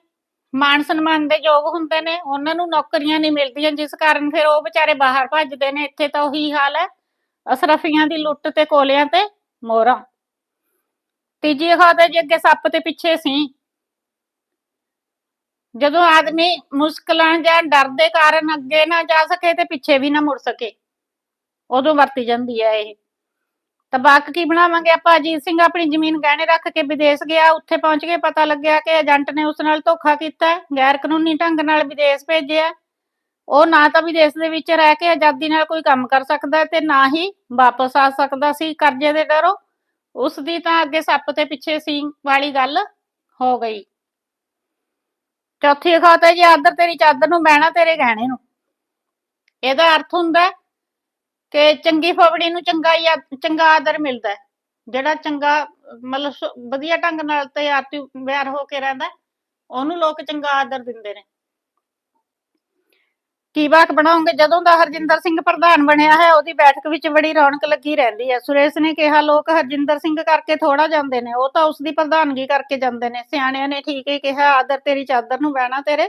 ਮਾਨ ਸਨਮਾਨ ਦੇ ਯੋਗ ਹੁੰਦੇ ਨੇ, ਉਹਨਾਂ ਨੂੰ ਨੌਕਰੀਆਂ ਨਹੀਂ ਮਿਲਦੀਆਂ, ਜਿਸ ਕਾਰਨ ਫਿਰ ਉਹ ਵਿਚਾਰੇ ਬਾਹਰ ਭੱਜਦੇ ਨੇ। ਇੱਥੇ ਤਾਂ ਉਹੀ ਹਾਲ ਹੈ, ਅਸਰਫੀਆਂ ਦੀ ਲੁੱਟ ਤੇ ਕੋਲਿਆਂ ਤੇ ਮੋਹਰਾਂ। ਤੀਜੀ ਖਾਤਾ ਜੇ ਅੱਗੇ ਸੱਪ ਤੇ ਪਿੱਛੇ ਸੀ ਜਦੋਂ ਆਦਮੀ ਮੁਸ਼ਕਲਾਂ ਜਾਂ ਡਰ ਦੇ ਕਾਰਨ ਅੱਗੇ ਨਾ ਜਾ ਸਕੇ ਤੇ ਪਿੱਛੇ ਵੀ ਨਾ ਮੁੜ ਸਕੇ, ਉਦੋਂ ਵਰਤੀ ਜਾਂਦੀ ਹੈ ਇਹ। ਤਾਂ ਕੀ ਬਣਾਵਾਂਗੇ ਆਪਾਂ? ਅਜੀਤ ਸਿੰਘ ਆਪਣੀ ਜ਼ਮੀਨ ਗਹਿਣੇ ਰੱਖ ਕੇ ਵਿਦੇਸ਼ ਗਿਆ, ਉੱਥੇ ਪਹੁੰਚ ਕੇ ਪਤਾ ਲੱਗਿਆ ਕਿ ਏਜੰਟ ਨੇ ਉਸ ਨਾਲ ਧੋਖਾ ਕੀਤਾ ਗੈਰ ਕਾਨੂੰਨੀ ਢੰਗ ਨਾਲ ਵਿਦੇਸ਼ ਭੇਜਿਆ। ਉਹ ਨਾ ਤਾਂ ਵਿਦੇਸ਼ ਦੇ ਵਿੱਚ ਰਹਿ ਕੇ ਆਜ਼ਾਦੀ ਨਾਲ ਕੋਈ ਕੰਮ ਕਰ ਸਕਦਾ ਤੇ ਨਾ ਹੀ ਵਾਪਸ ਆ ਸਕਦਾ ਸੀ ਕਰਜ਼ੇ ਦੇ ਡਰੋਂ। ਉਸ ਦੀ ਤਾਂ ਅੱਗੇ ਸੱਪ ਤੇ ਪਿੱਛੇ ਸੀ ਵਾਲੀ ਗੱਲ ਹੋ ਗਈ। ਚੌਥੀ ਖਾਤ ਜੀ ਆਦਰ ਤੇਰੀ ਚਾਦਰ ਨੂੰ ਬਹਿਣਾ ਤੇਰੇ ਗਹਿਣੇ ਨੂੰ। ਇਹਦਾ ਅਰਥ ਹੁੰਦਾ ਹੈ ਕਿ ਚੰਗੀ ਫਵੜੀ ਨੂੰ ਚੰਗਾ ਯਾ- ਚੰਗਾ ਆਦਰ ਮਿਲਦਾ ਹੈ। ਜਿਹੜਾ ਚੰਗਾ ਮਤਲਬ ਵਧੀਆ ਢੰਗ ਨਾਲ ਤੇ ਆਰਤੀ ਵਿਆਰ ਹੋ ਕੇ ਰਹਿੰਦਾ ਹੈ, ਉਹਨੂੰ ਲੋਕ ਚੰਗਾ ਆਦਰ ਦਿੰਦੇ ਨੇ। ਕੀ ਬਾਕ ਬਣਾਉਂਗੇ? ਜਦੋਂ ਦਾ ਹਰਜਿੰਦਰ ਸਿੰਘ ਪ੍ਰਧਾਨ ਬਣਿਆ ਹੈ, ਉਹਦੀ ਬੈਠਕ ਵਿੱਚ ਬੜੀ ਰੌਣਕ ਲੱਗੀ ਰਹਿੰਦੀ ਹੈ। ਸੁਰੇਸ਼ ਨੇ ਕਿਹਾ, ਲੋਕ ਹਰਜਿੰਦਰ ਸਿੰਘ ਕਰਕੇ ਥੋੜਾ ਜਾਂਦੇ ਨੇ। ਉਹ ਤਾਂ ਉਸ ਦੀ ਪ੍ਰਧਾਨਗੀ ਕਰਕੇ ਜਾਂਦੇ ਨੇ। ਸਿਆਣਿਆਂ ਨੇ ਠੀਕ ਹੀ ਕਿਹਾ, ਆਦਰ ਤੇਰੀ ਚਾਦਰ ਨੂੰ ਬਹਿਣਾ ਤੇਰੇ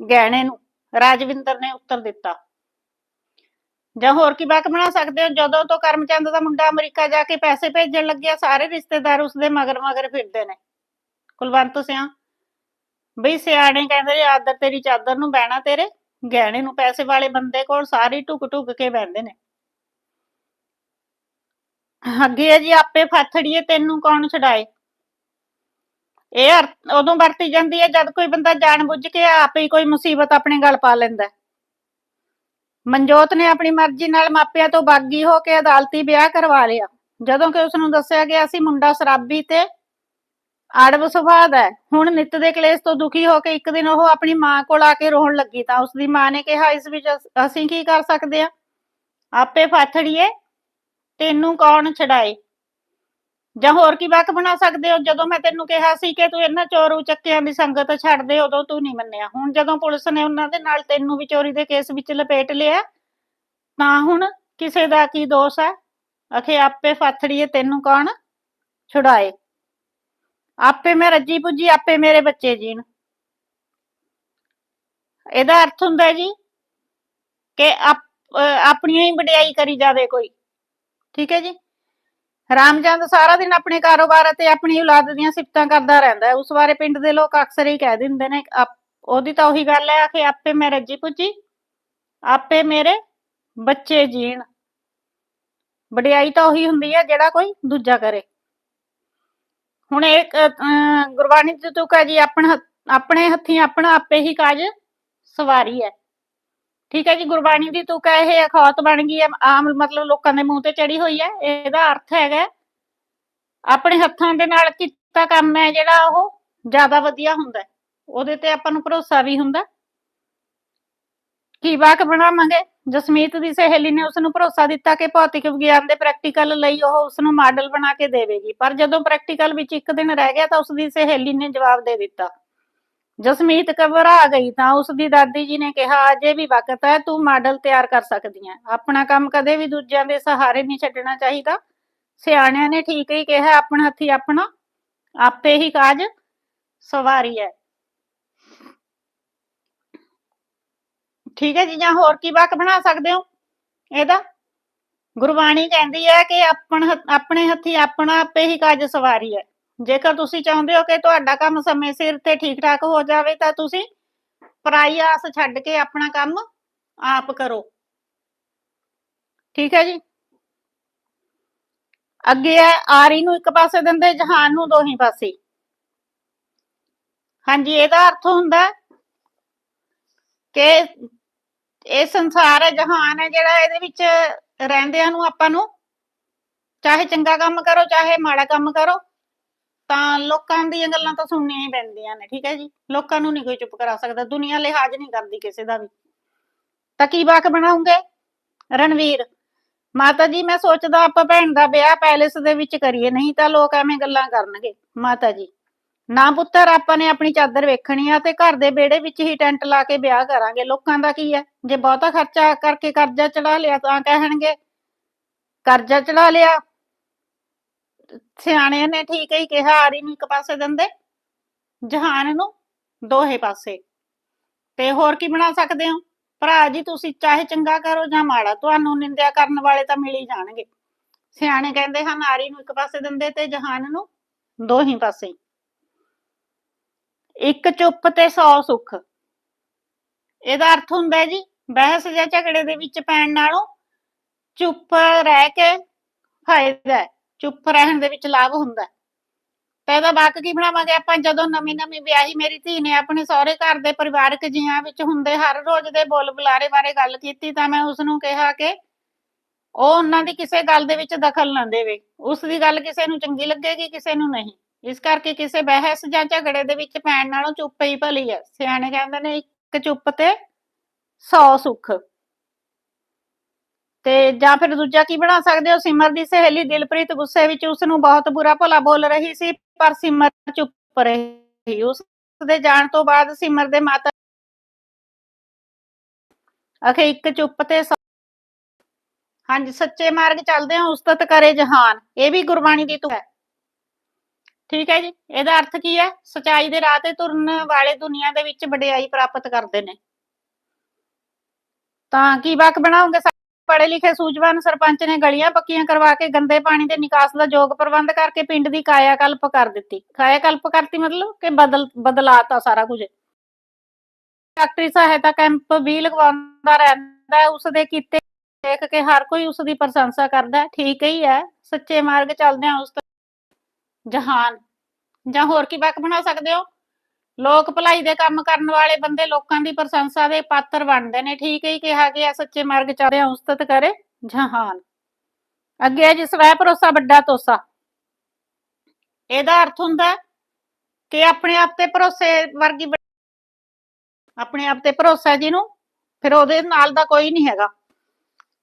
ਗਹਿਣੇ ਨੂੰ। ਰਾਜਵਿੰਦਰ ਨੇ ਉੱਤਰ ਦਿੱਤਾ। ਜਾਂ ਹੋਰ ਕੀ ਬਾਕ ਬਣਾ ਸਕਦੇ ਹੋ? ਜਦੋਂ ਤੋਂ ਕਰਮਚੰਦ ਦਾ ਮੁੰਡਾ ਅਮਰੀਕਾ ਜਾ ਕੇ ਪੈਸੇ ਭੇਜਣ ਲੱਗਿਆ, ਸਾਰੇ ਰਿਸ਼ਤੇਦਾਰ ਉਸਦੇ ਮਗਰ ਮਗਰ ਫਿਰਦੇ ਨੇ। ਕੁਲਵੰਤ ਸਿਆ, ਬਈ ਸਿਆਣੇ ਕਹਿੰਦੇ ਨੇ, ਆਦਰ ਤੇਰੀ ਚਾਦਰ ਨੂੰ ਬਹਿਣਾ ਤੇਰੇ ਗਹਿਣੇ ਨੂੰ ਪੈਸੇ ਵਾਲੇ ਬੰਦੇ ਕੋਲ ਸਾਰੇ ਟੁਕ ਟੁਕ ਕੇ ਬਹਿੰਦੇ ਨੇ। ਅੱਗੇ ਹੈ ਜੀ, ਆਪੇ ਫਾਥੜੀਏ, ਤੈਨੂੰ ਕੌਣ ਛਡਾਏ? ਇਹ ਉਦੋਂ ਵਰਤੀ ਜਾਂਦੀ ਹੈ ਜਦ ਕੋਈ ਬੰਦਾ ਜਾਣਬੁੱਝ ਕੇ ਆਪੇ ਹੀ ਕੋਈ ਮੁਸੀਬਤ ਆਪਣੇ ਗਲ ਪਾ ਲੈਂਦਾ ਮਨਜੋਤ ਨੇ ਆਪਣੀ ਮਰਜ਼ੀ ਨਾਲ ਮਾਪਿਆਂ ਤੋਂ ਬਾਗੀ ਹੋ ਕੇ ਅਦਾਲਤੀ ਵਿਆਹ ਕਰਵਾ ਲਿਆ। ਜਦੋਂ ਕਿ ਉਸ ਨੂੰ ਦੱਸਿਆ ਗਿਆ ਸੀ ਮੁੰਡਾ ਸ਼ਰਾਬੀ ਤੇ ਆੜਵ ਸੁਭਾਅ ਦਾ ਹੈ। ਹੁਣ ਨਿੱਤ ਦੇ ਕਲੇਸ਼ ਤੋਂ ਦੁਖੀ ਹੋ ਕੇ ਇੱਕ ਦਿਨ ਉਹ ਆਪਣੀ ਮਾਂ ਕੋਲ ਆ ਕੇ ਰੋਣ ਲੱਗੀ ਤਾਂ ਉਸ ਦੀ ਮਾਂ ਨੇ ਕਿਹਾ, ਇਸ ਵਿੱਚ ਅਸ- ਅਸੀਂ ਕੀ ਕਰ ਸਕਦੇ ਹਾਂ? ਆਪੇ ਫਾਥੜੀਏ, ਤੈਨੂੰ ਕੌਣ ਛਡਾਏ? ਜਾਂ ਹੋਰ ਕੀ ਵਾਕ ਬਣਾ ਸਕਦੇ ਹੋ? ਜਦੋਂ ਮੈਂ ਤੈਨੂੰ ਕਿਹਾ ਸੀ ਕਿ ਤੂੰ ਇਹਨਾਂ ਚੋਰੂ ਚੱਕਿਆਂ ਦੀ ਸੰਗਤ ਛੱਡ ਦੇ, ਉਦੋਂ ਤੂੰ ਨਹੀਂ ਮੰਨਿਆ। ਹੁਣ ਜਦੋਂ ਪੁਲਿਸ ਨੇ ਉਹਨਾਂ ਦੇ ਨਾਲ ਤੈਨੂੰ ਵੀ ਚੋਰੀ ਦੇ ਕੇਸ ਵਿੱਚ ਲਪੇਟ ਲਿਆ, ਤਾਂ ਹੁਣ ਕਿਸੇ ਦਾ ਕੀ ਦੋਸ਼ ਹੈ? ਅਖੇ ਆਪੇ ਫਾਥੜੀਏ, ਤੈਨੂੰ ਕੌਣ ਛੁਡਾਏ? ਆਪੇ ਮੈਂ ਰੱਜੀ ਪੁੱਜੀ, ਆਪੇ ਮੇਰੇ ਬੱਚੇ ਜੀਣ। ਇਹਦਾ ਅਰਥ ਹੁੰਦਾ ਜੀ ਕਿ ਆਪਣੀਆਂ ਹੀ ਵਡਿਆਈ ਕਰੀ ਜਾਵੇ ਕੋਈ। ਠੀਕ ਹੈ ਜੀ? ਰਾਮਚੰਦ ਸਾਰਾ ਦਿਨ ਆਪਣੇ ਕਾਰੋਬਾਰ ਅਤੇ ਆਪਣੀ ਔਲਾਦ ਦੀਆਂ ਸਿਫਤਾਂ ਕਰਦਾ ਰਹਿੰਦਾ ਹੈ। ਉਸ ਬਾਰੇ ਪਿੰਡ ਦੇ ਲੋਕ ਅਕਸਰ ਹੀ ਕਹਿ ਦਿੰਦੇ ਨੇ ਉਹਦੀ ਤਾਂ ਉਹੀ ਗੱਲ ਹੈ ਕਿ ਆਪੇ ਮੈਂ ਰੱਜੀ ਪੁੱਜੀ, ਆਪੇ ਮੇਰੇ ਬੱਚੇ ਜੀਣ। ਵਡਿਆਈ ਤਾਂ ਉਹੀ ਹੁੰਦੀ ਹੈ ਜਿਹੜਾ ਕੋਈ ਦੂਜਾ ਕਰੇ। ਹੁਣ ਇਹ ਗੁਰਬਾਣੀ ਚ ਤੁਕ ਹੈ ਜੀ ਆਪਣਾ ਆਪਣੇ ਹੱਥੀਂ ਆਪਣਾ ਆਪੇ ਹੀ ਕਾਜ ਸਵਾਰੀ ਹੈ ਠੀਕ ਹੈ ਜੀ ਗੁਰਬਾਣੀ ਦੀ ਤੁਕ ਹੈ ਇਹ ਅਖੌਤ ਬਣ ਗਈ ਹੈ, ਆਮ ਮਤਲਬ ਲੋਕਾਂ ਦੇ ਮੂੰਹ ਤੇ ਚੜੀ ਹੋਈ ਹੈ, ਇਹਦਾ ਅਰਥ ਹੈਗਾ ਆਪਣੇ ਹੱਥਾਂ ਦੇ ਨਾਲ ਕੀਤਾ ਕੰਮ ਹੈ ਜਿਹੜਾ ਉਹ ਜ਼ਿਆਦਾ ਵਧੀਆ ਹੁੰਦਾ ਹੈ। ਉਹਦੇ ਤੇ ਆਪਾਂ ਨੂੰ ਭਰੋਸਾ ਵੀ ਹੁੰਦਾ ਕੀ ਵਾਕ ਬਣਾਵਾਂਗੇ? ਜਸਮੀਤ ਦੀ ਸਹੇਲੀ ਨੇ ਉਸ ਨੂੰ ਭਰੋਸਾ ਦਿੱਤਾ ਕਿ ਭੌਤਿਕ ਵਿਗਿਆਨ ਦੇ ਪ੍ਰੈਕਟੀਕਲ ਲਈ ਉਹ ਉਸ ਨੂੰ ਮਾਡਲ ਬਣਾ ਕੇ ਦੇਵੇਗੀ। ਪਰ ਜਦੋਂ ਪ੍ਰੈਕਟੀਕਲ ਵਿੱਚ ਇੱਕ ਦਿਨ ਰਹਿ ਗਿਆ ਤਾਂ ਉਸ ਦੀ ਸਹੇਲੀ ਨੇ ਜਵਾਬ ਦੇ ਦਿੱਤਾ। ਜਸਮੀਤ ਘਬਰਾ ਗਈ ਤਾਂ ਉਸ ਦੀ ਦਾਦੀ ਜੀ ਨੇ ਕਿਹਾ, ਅਜੇ ਵੀ ਵਕਤ ਹੈ, ਤੂੰ ਮਾਡਲ ਤਿਆਰ ਕਰ ਸਕਦੀ ਹੈ। ਆਪਣਾ ਕੰਮ ਕਦੇ ਵੀ ਦੂਜਿਆਂ ਦੇ ਸਹਾਰੇ ਨਹੀਂ ਛੱਡਣਾ ਚਾਹੀਦਾ। ਸਿਆਣਿਆਂ ਨੇ ਠੀਕ ਹੀ ਕਿਹਾ, ਆਪਣਾ ਹੱਥੀ ਆਪਣਾ, ਆਪੇ ਹੀ ਕਾਜ ਸਵਾਰੀ ਹੈ। ਠੀਕ ਹੈ ਜੀ, ਜਾਂ ਹੋਰ ਕੀ ਵਾਕ ਬਣਾ ਸਕਦੇ ਹੋ? ਇਹਦਾ? ਗੁਰਬਾਣੀ ਕਹਿੰਦੀ ਹੈ ਕਿ ਆਪਣ ਆਪਣੇ ਹੱਥੀ ਆਪਣਾ ਆਪੇ ਹੀ ਕਾਜ ਸਵਾਰੀ ਹੈ। ਜੇਕਰ ਤੁਸੀਂ ਚਾਹੁੰਦੇ ਹੋ ਕਿ ਤੁਹਾਡਾ ਕੰਮ ਸਮੇਂ ਸਿਰ ਤੇ ਠੀਕ ਠਾਕ ਹੋ ਜਾਵੇ, ਤਾਂ ਤੁਸੀਂ ਪਰਾਈ ਆਸ ਛੱਡ ਕੇ ਆਪਣਾ ਕੰਮ ਆਪ ਕਰੋ। ਠੀਕ ਹੈ ਜੀ? ਅੱਗੇ ਹੈ, ਆਰੀ ਨੂੰ ਇੱਕ ਪਾਸੇ ਦਿੰਦੇ, ਜਹਾਨ ਨੂੰ ਦੋਹੀ ਪਾਸੇ। ਹਾਂਜੀ, ਇਹਦਾ ਅਰਥ ਹੁੰਦਾ ਹੈ ਕਿ ਇਹ ਸੰਸਾਰ ਹੈ, ਜਹਾਨ ਹੈ, ਜਿਹੜਾ ਇਹਦੇ ਵਿੱਚ ਰਹਿੰਦਿਆਂ ਨੂੰ ਆਪਾਂ ਨੂੰ ਚਾਹੇ ਚੰਗਾ ਕੰਮ ਕਰੋ, ਚਾਹੇ ਮਾੜਾ ਕੰਮ ਕਰੋ, ਤਾਂ ਲੋਕਾਂ ਦੀਆਂ ਗੱਲਾਂ ਤਾਂ ਸੁਣਨੀਆਂ ਹੀ ਪੈਂਦੀਆਂ ਨੇ, ਠੀਕ ਹੈ ਜੀ? ਲੋਕਾਂ ਨੂੰ ਨਹੀਂ ਕੋਈ ਚੁੱਪ ਕਰਾ ਸਕਦਾ, ਦੁਨੀਆ ਲਿਹਾਜ਼ ਨਹੀਂ ਕਰਦੀ ਕਿਸੇ ਦਾ ਵੀ। ਤਾਂ ਕੀ ਬਾਕ ਬਣਾਉਂਗੇ? ਰਣਵੀਰ, ਮਾਤਾ ਜੀ, ਮੈਂ ਸੋਚਦਾ ਆਪਾਂ ਭੈਣ ਦਾ ਵਿਆਹ ਪੈਲੇਸ ਦੇ ਵਿੱਚ ਕਰੀਏ, ਨਹੀਂ ਤਾਂ ਲੋਕ ਐਵੇਂ ਗੱਲਾਂ ਕਰਨਗੇ। ਮਾਤਾ ਜੀ ਨਾ ਪੁੱਤਰ, ਆਪਾਂ ਨੇ ਆਪਣੀ ਚਾਦਰ ਵੇਖਣੀ ਆ ਤੇ ਘਰ ਦੇ ਵਿਹੜੇ ਵਿੱਚ ਹੀ ਟੈਂਟ ਲਾ ਕੇ ਵਿਆਹ ਕਰਾਂਗੇ। ਲੋਕਾਂ ਦਾ ਕੀ ਹੈ ਜੇ ਬਹੁਤਾ ਖਰਚਾ ਕਰਕੇ ਕਰਜ਼ਾ ਚੜਾ ਲਿਆ ਤਾਂ ਕਹਿਣਗੇ, ਕਰਜ਼ਾ ਚੜਾ ਲਿਆ। ਸਿਆਣਿਆਂ ਨੇ ਠੀਕ ਹੀ ਕਿਹਾ ਆਰੀ ਨੂੰ ਇੱਕ ਪਾਸੇ ਦਿੰਦੇ, ਜਹਾਨ ਨੂੰ ਦੋਹੇ ਪਾਸੇ। ਤੇ ਹੋਰ ਕੀ ਬਣਾ ਸਕਦੇ ਹੋ? ਭਰਾ ਜੀ, ਤੁਸੀਂ ਚਾਹੇ ਚੰਗਾ ਕਰੋ ਜਾਂ ਮਾੜਾ, ਤੁਹਾਨੂੰ ਨਿੰਦਿਆ ਕਰਨ ਵਾਲੇ ਤਾਂ ਮਿਲ ਹੀ ਜਾਣਗੇ। ਸਿਆਣੇ ਕਹਿੰਦੇ ਹਨ ਆਰੀ ਨੂੰ ਇੱਕ ਪਾਸੇ ਦਿੰਦੇ ਤੇ ਜਹਾਨ ਨੂੰ ਦੋਹੀ ਪਾਸੇ। ਇੱਕ ਚੁੱਪ ਤੇ 100 ਸੁੱਖ। ਇਹਦਾ ਅਰਥ ਹੁੰਦਾ ਹੈ ਜੀ, ਬਹਿਸ ਜਾਂ ਝਗੜੇ ਦੇ ਵਿੱਚ ਪੈਣ ਨਾਲੋਂ ਚੁੱਪ ਰਹਿ ਕੇ ਫਾਇਦਾ ਹੈ, ਚੁੱਪ ਰਹਿਣ ਦੇ ਵਿੱਚ ਲਾਭ ਹੁੰਦਾ ਹੈ। ਤਾਂ ਇਹਦਾ ਵਾਕ ਕੀ ਬਣਾਵਾਂਗੇ ਆਪਾਂ? ਜਦੋਂ ਨਵੀਂ ਨਵੀਂ ਵਿਆਹੀ ਮੇਰੀ ਧੀ ਨੇ ਆਪਣੇ ਸਹੁਰੇ ਘਰ ਦੇ ਪਰਿਵਾਰਕ ਜੀਆਂ ਵਿੱਚ ਹੁੰਦੇ ਹਰ ਰੋਜ਼ ਦੇ ਬੋਲ ਬੁਲਾਰੇ ਬਾਰੇ ਗੱਲ ਕੀਤੀ ਤਾਂ ਮੈਂ ਉਸ ਨੂੰ ਕਿਹਾ ਕਿ ਉਹ ਉਹਨਾਂ ਦੀ ਕਿਸੇ ਗੱਲ ਦੇ ਵਿੱਚ ਦਖਲ ਨਾ ਦੇਵੇ। ਉਸ ਦੀ ਗੱਲ ਕਿਸੇ ਨੂੰ ਚੰਗੀ ਲੱਗੇਗੀ, ਕਿਸੇ ਨੂੰ ਨਹੀਂ। ਇਸ ਕਰਕੇ ਕਿਸੇ ਬਹਿਸ ਜਾਂ ਝਗੜੇ ਦੇ ਵਿੱਚ ਪੈਣ ਨਾਲੋਂ ਚੁੱਪ ਹੀ ਭਲੀ ਹੈ ਸਿਆਣੇ ਕਹਿੰਦੇ ਨੇ ਇੱਕ ਚੁੱਪ ਤੇ 100 ਸੁੱਖ। ਤੇ ਜਾਂ ਫਿਰ ਦੂਜਾ ਕੀ ਬਣਾ ਸਕਦੇ ਹੋ? ਸਿਮਰ ਦੀ ਸਹੇਲੀ ਦਿਲਪ੍ਰੀਤ ਗੁੱਸੇ ਵਿੱਚ ਉਸ ਨੂੰ ਬਹੁਤ ਬੁਰਾ ਭਲਾ ਬੋਲ ਰਹੀ ਸੀ, ਪਰ ਸਿਮਰ ਚੁੱਪ ਰਹੀ। ਉਸ ਦੇ ਜਾਣ ਤੋਂ ਬਾਅਦ ਸਿਮਰ ਦੇ ਮਾਤਾ ਅਖੇ ਇੱਕ ਚੁੱਪ ਤੇ ਸੌ- ਹਾਂਜੀ, ਸੱਚੇ ਮਾਰਗ ਚੱਲਦੇ ਹਾਂ, ਉਸਤਤ ਕਰੇ ਜਹਾਨ। ਇਹ ਵੀ ਗੁਰਬਾਣੀ ਦੀ ਤੁਕ ਹੈ। ਠੀਕ ਹੈ ਜੀ, ਇਹਦਾ ਅਰਥ ਕੀ ਹੈ? ਸਚਾਈ ਦੇ ਰਾਹ ਤੇ ਤੁਰਨ ਵਾਲੇ ਦੁਨੀਆ ਦੇ ਵਿੱਚ ਵਡਿਆਈ ਪ੍ਰਾਪਤ ਕਰਦੇ ਨੇ। ਤਾਂ ਕੀ ਵਾਕ ਬਣਾਉਂਗੇ ਪੜ੍ਹੇ ਲਿਖੇ ਸੂਝਵਾਨ ਸਰਪੰਚ ਨੇ ਗਲੀਆਂ ਪੱਕੀਆਂ ਕਰਵਾ ਕੇ ਗੰਦੇ ਪਾਣੀ ਦੇ ਨਿਕਾਸ ਦਾ ਯੋਗ ਪ੍ਰਬੰਧ ਕਰਕੇ ਪਿੰਡ ਦੀ ਕਾਇਆ ਕਰ ਦਿੱਤੀ। ਕਾਇਆ ਕਰਤੀ ਮਤਲਬ ਕਿ ਬਦਲ, ਬਦਲਾਤਾ ਸਾਰਾ ਕੁਝ? ਡਾਕਟਰੀ ਸਹਾਇਤਾ ਕੈਂਪ ਵੀ ਲਗਵਾਉਂਦਾ ਰਹਿੰਦਾ ਹੈ ਉਸ ਦੇ ਕੀਤੇ ਦੇਖ ਕੇ ਹਰ ਕੋਈ ਉਸ ਦੀ ਪ੍ਰਸ਼ੰਸਾ ਕਰਦਾ ਹੈ। ਠੀਕ ਹੀ ਹੈ, ਸੱਚੇ ਮਾਰਗ ਚੱਲਦੇ ਹਾਂ ਉਸ ਜਹਾਨ, ਜਾਂ ਹੋਰ ਕੀ ਵਾਕ ਬਣਾ ਸਕਦੇ ਹੋ? ਲੋਕ ਭਲਾਈ ਦੇ ਕੰਮ ਕਰਨ ਵਾਲੇ ਬੰਦੇ ਲੋਕਾਂ ਦੀ ਪ੍ਰਸ਼ੰਸਾ ਦੇ ਪਾਤਰ ਬਣਦੇ ਨੇ। ਠੀਕ ਹੀ ਕਿਹਾ ਗਿਆ, ਸੱਚੇ ਮਾਰਗ ਚੱਲਦੇ ਉਸਤਤ ਕਰੇ ਜਹਾਨ। ਅੱਗੇ ਜੀ ਸਵੈ ਭਰੋਸਾ, ਵੱਡਾ ਤੋਸਾ। ਇਹਦਾ ਅਰਥ ਹੁੰਦਾ ਕਿ ਆਪਣੇ ਆਪ ਤੇ ਭਰੋਸੇ ਵਰਗੀ ਆਪਣੇ ਆਪ ਤੇ ਭਰੋਸਾ ਜਿਹਨੂੰ, ਫਿਰ ਉਹਦੇ ਨਾਲ ਦਾ ਕੋਈ ਨਹੀਂ ਹੈਗਾ।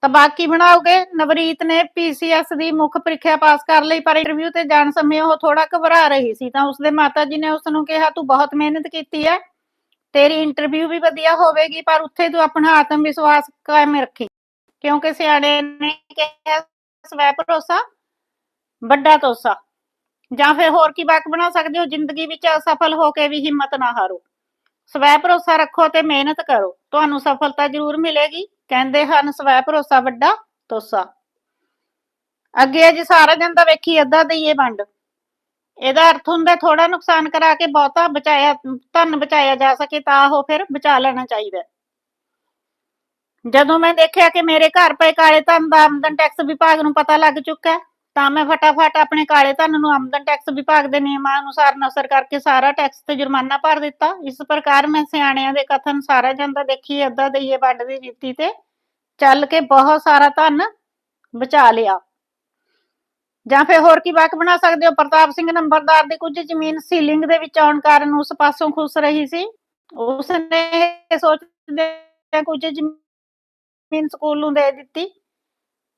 ਤਾਂ ਬਾਕੀ ਬਣਾਓਗੇ? ਨਵਰੀਤ ਨੇ ਪੀਸੀਐਸ ਦੀ ਮੁੱਖ ਪ੍ਰੀਖਿਆ ਪਾਸ ਕਰ ਲਈ, ਪਰ ਇੰਟਰਵਿਊ ਤੇ ਜਾਣ ਸਮੇਂ ਉਹ ਥੋੜਾ ਘਬਰਾ ਰਹੀ ਸੀ ਤਾਂ ਉਸਦੇ ਮਾਤਾ ਜੀ ਨੇ ਉਸ ਨੂੰ ਕਿਹਾ, ਤੂੰ ਬਹੁਤ ਮਿਹਨਤ ਕੀਤੀ ਹੈ ਤੇਰੀ ਇੰਟਰਵਿਊ ਵੀ ਵਧੀਆ ਹੋਵੇਗੀ, ਪਰ ਉੱਥੇ ਤੂੰ ਆਪਣਾ ਆਤਮ ਵਿਸ਼ਵਾਸ ਕਾਇਮ ਰੱਖੀ। ਕਿਉਂਕਿ ਸਿਆਣੇ ਨੇ ਕਿਹਾ, ਸਵੈ ਭਰੋਸਾ, ਵੱਡਾ ਤੋਸਾ ਜਾਂ ਫਿਰ ਹੋਰ ਕੀ ਵਾਕ ਬਣਾ ਸਕਦੇ ਹੋ? ਜ਼ਿੰਦਗੀ ਵਿੱਚ ਅਸਫਲ ਹੋ ਕੇ ਵੀ ਹਿੰਮਤ ਨਾ ਹਾਰੋ। ਸਵੈ ਭਰੋਸਾ ਰੱਖੋ ਤੇ ਮਿਹਨਤ ਕਰੋ। ਤੁਹਾਨੂੰ ਸਫਲਤਾ ਜ਼ਰੂਰ ਮਿਲੇਗੀ। ਕਹਿੰਦੇ ਹਨ, ਸਵੈ ਭਰੋਸਾ ਵੱਡਾ, ਤੋਸਾ ਅੱਗੇ ਹੈ ਸਾਰਾ ਜਨ ਤਾਂ ਵੇਖੀ ਅੱਧਾ ਦਈਏ ਵੰਡ ਇਹਦਾ ਅਰਥ ਹੁੰਦਾ ਥੋੜਾ ਨੁਕਸਾਨ ਕਰਾ ਕੇ ਬਹੁਤਾ ਬਚਾਇਆ, ਧਨ ਬਚਾਇਆ ਜਾ ਸਕੇ ਤਾਂ ਉਹ ਫਿਰ ਬਚਾ ਲੈਣਾ ਚਾਹੀਦਾ ਹੈ। ਜਦੋਂ ਮੈਂ ਦੇਖਿਆ ਕਿ ਮੇਰੇ ਘਰ ਪਏ ਕਾਲੇ ਧਨ ਦਾ ਆਮਦਨ ਟੈਕਸ ਵਿਭਾਗ ਨੂੰ ਪਤਾ ਲੱਗ ਚੁੱਕਾ ਹੈ ਤਾਂ ਮੈਂ ਫਟਾਫਟ ਆਪਣੇ ਕਾਲੇ ਧਨ ਨੂੰ ਆਮਦਨ ਟੈਕਸ ਵਿਭਾਗ ਦੇ ਨਿਯਮਾਂ ਅਨੁਸਾਰ ਨਸਰ ਕਰਕੇ ਸਾਰਾ ਟੈਕਸ ਤੇ ਜੁਰਮਾਨਾ ਭਰ ਦਿੱਤਾ। ਇਸ ਪ੍ਰਕਾਰ ਮੈਂ ਸਿਆਣਿਆਂ ਦੇ ਕਥਨ ਸਾਰਾ ਜਾਂਦਾ ਦੇਖੀ, ਅੱਧਾ ਦਈਏ ਵੰਡ ਦੀ ਨੀਤੀ ਤੇ ਚੱਲ ਕੇ ਬਹੁਤ ਸਾਰਾ ਧਨ ਬਚਾ ਲਿਆ। ਜਾਂ ਫਿਰ ਹੋਰ ਕੀ ਵਾਕ ਬਣਾ ਸਕਦੇ ਹੋ? ਪ੍ਰਤਾਪ ਸਿੰਘ ਨੰਬਰਦਾਰ ਦੀ ਕੁਝ ਜ਼ਮੀਨ ਸੀਲਿੰਗ ਦੇ ਵਿੱਚ ਆਉਣ ਕਾਰਨ ਉਸ ਪਾਸੋਂ ਖੁਸ ਰਹੀ ਸੀ। ਉਸ ਨੇ ਇਹ ਸੋਚਦੇ ਕੁਝ ਜ਼ਮੀਨ ਸਕੂਲ ਨੂੰ ਦੇ ਦਿੱਤੀ।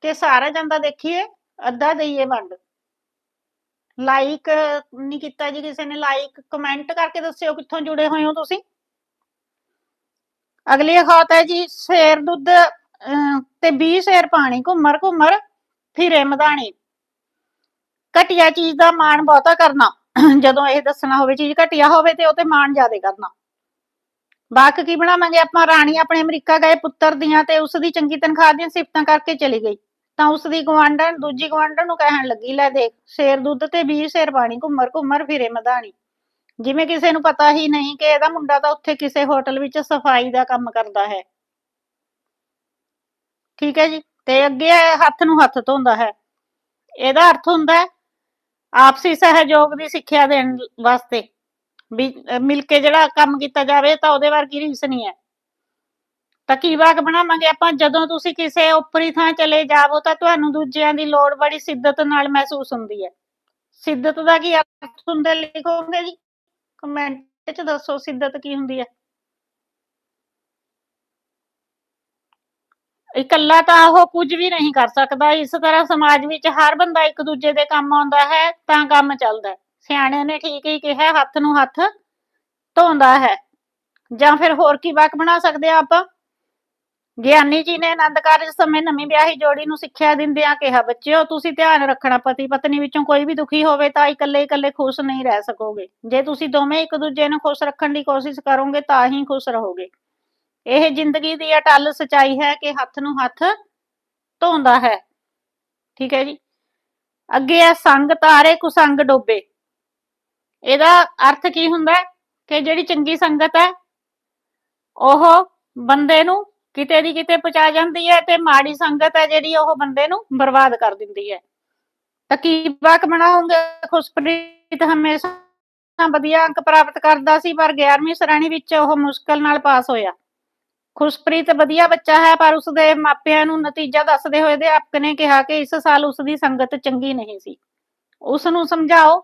ਤੇ ਸਾਰਾ ਜਾਂਦਾ ਦੇਖੀਏ ਅੱਧਾ ਦਈਏ ਵੰਡ। ਲਾਈਕ ਨਹੀਂ ਕੀਤਾ ਜੀ ਕਿਸੇ ਨੇ। ਲਾਈਕ ਕਮੈਂਟ ਕਰਕੇ ਦੱਸਿਓ ਕਿੱਥੋਂ ਜੁੜੇ ਹੋਏ ਹੋ ਤੁਸੀਂ। ਅਗਲੀ ਅਖਾਤ ਹੈ ਜੀ ਸ਼ੇਰ ਦੁੱਧ ਤੇ 20 ਸ਼ੇਰ ਪਾਣੀ, ਘੁੰਮਰ ਘੁੰਮਰ, ਫਿਰੇ, ਮਧਾਣੀ। ਘਟੀਆ ਚੀਜ਼ ਦਾ ਮਾਣ ਬਹੁਤਾ ਕਰਨਾ। ਜਦੋਂ ਇਹ ਦੱਸਣਾ ਹੋਵੇ, ਚੀਜ਼ ਘਟੀਆ ਹੋਵੇ ਤੇ ਉਹ ਤੇ ਮਾਣ ਜ਼ਿਆਦਾ ਕਰਨਾ। ਬਾਕ ਕੀ ਬਣਾਵਾਂਗੇ ਆਪਾਂ? ਰਾਣੀ ਆਪਣੇ ਅਮਰੀਕਾ ਗਏ, ਪੁੱਤਰ ਦੀਆਂ ਤੇ ਉਸ ਦੀ ਚੰਗੀ ਤਨਖਾਹ ਦੀਆਂ ਸਿਫਤਾਂ ਕਰਕੇ ਚਲੀ ਗਈ। ਤਾਂ ਉਸ ਦੀ ਗਵਾਂਢਣ ਦੂਜੀ ਗਵਾਂਢਣ ਨੂੰ ਕਹਿਣ ਲੱਗੀ, ਲੈ ਦੇਖ, ਸ਼ੇਰ ਦੁੱਧ ਤੇ 20 ਸ਼ੇਰ ਪਾਣੀ, ਘੁੰਮਰ ਘੁੰਮਰ ਫਿਰੇ ਮਧਾਣੀ। ਜਿਵੇਂ ਕਿਸੇ ਨੂੰ ਪਤਾ ਹੀ ਨਹੀਂ ਕਿ ਇਹਦਾ ਮੁੰਡਾ ਤਾਂ ਉੱਥੇ ਕਿਸੇ ਹੋਟਲ ਵਿੱਚ ਸਫ਼ਾਈ ਦਾ ਕੰਮ ਕਰਦਾ ਹੈ। ਠੀਕ ਹੈ ਜੀ? ਤੇ ਅੱਗੇ ਹੱਥ ਨੂੰ ਹੱਥ ਧੋਂਦਾ ਹੈ। ਇਹਦਾ ਅਰਥ ਹੁੰਦਾ ਹੈ, ਆਪਸੀ ਸਹਿਯੋਗ ਦੀ ਸਿੱਖਿਆ ਦੇਣ ਵਾਸਤੇ। ਵੀ, ਅਹ ਮਿਲ ਕੇ ਜਿਹੜਾ ਕੰਮ ਕੀਤਾ ਜਾਵੇ ਤਾਂ ਉਹਦੇ ਵਰਗੀ ਰੀਸ ਨਹੀਂ ਹੈ। ਤਾਂ ਕੀ ਵਾਕ ਬਣਾਵਾਂਗੇ? ਆਪਾਂ ਜਦੋਂ ਤੁਸੀਂ ਕਿਸੇ ਉੱਪਰੀ ਥਾਂ ਚਲੇ ਜਾਵੋ ਤਾਂ ਤੁਹਾਨੂੰ ਦੂਜਿਆਂ ਦੀ ਲੋੜ ਬੜੀ ਸਿੱਧਤ ਨਾਲ ਮਹਿਸੂਸ ਹੁੰਦੀ ਹੈ। ਸਿੱਧਤ ਦਾ ਕੀ ਅਰਥ ਹੁੰਦਾ ਲਿਖੋਗੇ ਜੀ? ਕਮੈਂਟ 'ਚ ਦੱਸੋ ਸਿੱਧਤ ਕੀ ਹੁੰਦੀ ਹੈ। ਇਕੱਲਾ ਤਾਂ ਉਹ ਕੁਝ ਵੀ ਨਹੀਂ ਕਰ ਸਕਦਾ। ਇਸ ਤਰ੍ਹਾਂ ਸਮਾਜ ਵਿੱਚ ਹਰ ਬੰਦਾ ਇੱਕ ਦੂਜੇ ਦੇ ਕੰਮ ਆਉਂਦਾ ਹੈ ਤਾਂ ਕੰਮ ਚੱਲਦਾ ਹੈ। ਸਿਆਣਿਆਂ ਨੇ ਠੀਕ ਹੀ ਕਿਹਾ, ਹੱਥ ਨੂੰ ਹੱਥ ਧੋਂਦਾ ਹੈ। ਜਾਂ ਫਿਰ ਹੋਰ ਕੀ ਵਾਕ ਬਣਾ ਸਕਦੇ ਆ ਆਪਾਂ? ਗਿਆਨੀ ਜੀ ਨੇ ਆਨੰਦ ਕਾਰਜ ਸਮੇਂ ਨਵੀਂ ਵਿਆਹੀ ਜੋੜੀ ਨੂੰ ਸਿੱਖਿਆ ਦਿੰਦਿਆਂ ਕਿਹਾ, ਬੱਚਿਓ, ਤੁਸੀਂ ਧਿਆਨ ਰੱਖਣਾ, ਪਤੀ ਪਤਨੀ ਵਿੱਚੋਂ ਕੋਈ ਵੀ ਦੁਖੀ ਹੋਵੇ ਤਾਂ ਇਕੱਲੇ ਇਕੱਲੇ ਖੁਸ਼ ਨਹੀਂ ਰਹਿ ਸਕੋਗੇ। ਜੇ ਤੁਸੀਂ ਦੋਵੇਂ ਇੱਕ ਦੂਜੇ ਨੂੰ ਖੁਸ਼ ਰੱਖਣ ਦੀ ਕੋਸ਼ਿਸ਼ ਕਰੋਗੇ ਤਾਂ ਹੀ ਖੁਸ਼ ਰਹੋਗੇ। ਇਹ ਜ਼ਿੰਦਗੀ ਦੀ ਅਟਲ ਸਚਾਈ ਹੈ ਕਿ ਹੱਥ ਨੂੰ ਹੱਥ ਧੋਂਦਾ ਹੈ। ਠੀਕ ਹੈ ਜੀ? ਅੱਗੇ ਆ, ਸੰਗ ਤਾਰੇ ਕੁਸੰਗ ਡੋਬੇ। ਇਹਦਾ ਅਰਥ ਕੀ ਹੁੰਦਾ ਕਿ ਜਿਹੜੀ ਚੰਗੀ ਸੰਗਤ ਹੈ, ਉਹ ਬੰਦੇ ਨੂੰ ਕਿਤੇ ਦੀ ਕਿਤੇ ਪਹੁੰਚਾ ਜਾਂਦੀ ਹੈ ਤੇ ਮਾੜੀ ਸੰਗਤ ਹੈ ਜਿਹੜੀ ਉਹ ਬੰਦੇ ਨੂੰ ਬਰਬਾਦ ਕਰ ਦਿੰਦੀ ਹੈ। ਤਾਂ ਕੀ ਵਾਕ ਬਣਾਉਂਗੇ? ਖੁਸ਼ਪ੍ਰੀਤ ਹਮੇਸ਼ਾ ਵਧੀਆ ਅੰਕ ਪ੍ਰਾਪਤ ਕਰਦਾ ਸੀ, ਪਰ 11ਵੀਂ ਸ਼੍ਰੇਣੀ ਵਿੱਚ ਉਹ ਮੁਸ਼ਕਲ ਨਾਲ ਪਾਸ ਹੋਇਆ। ਖੁਸ਼ਪ੍ਰੀਤ ਵਧੀਆ ਬੱਚਾ ਹੈ, ਪਰ ਉਸਦੇ ਮਾਪਿਆਂ ਨੂੰ ਨਤੀਜਾ ਦੱਸਦੇ ਹੋਏ ਅਧਿਆਪਕ ਨੇ ਕਿਹਾ ਕਿ ਇਸ ਸਾਲ ਉਸ ਦੀ ਸੰਗਤ ਚੰਗੀ ਨਹੀਂ ਸੀ। ਉਸ ਨੂੰ ਸਮਝਾਓ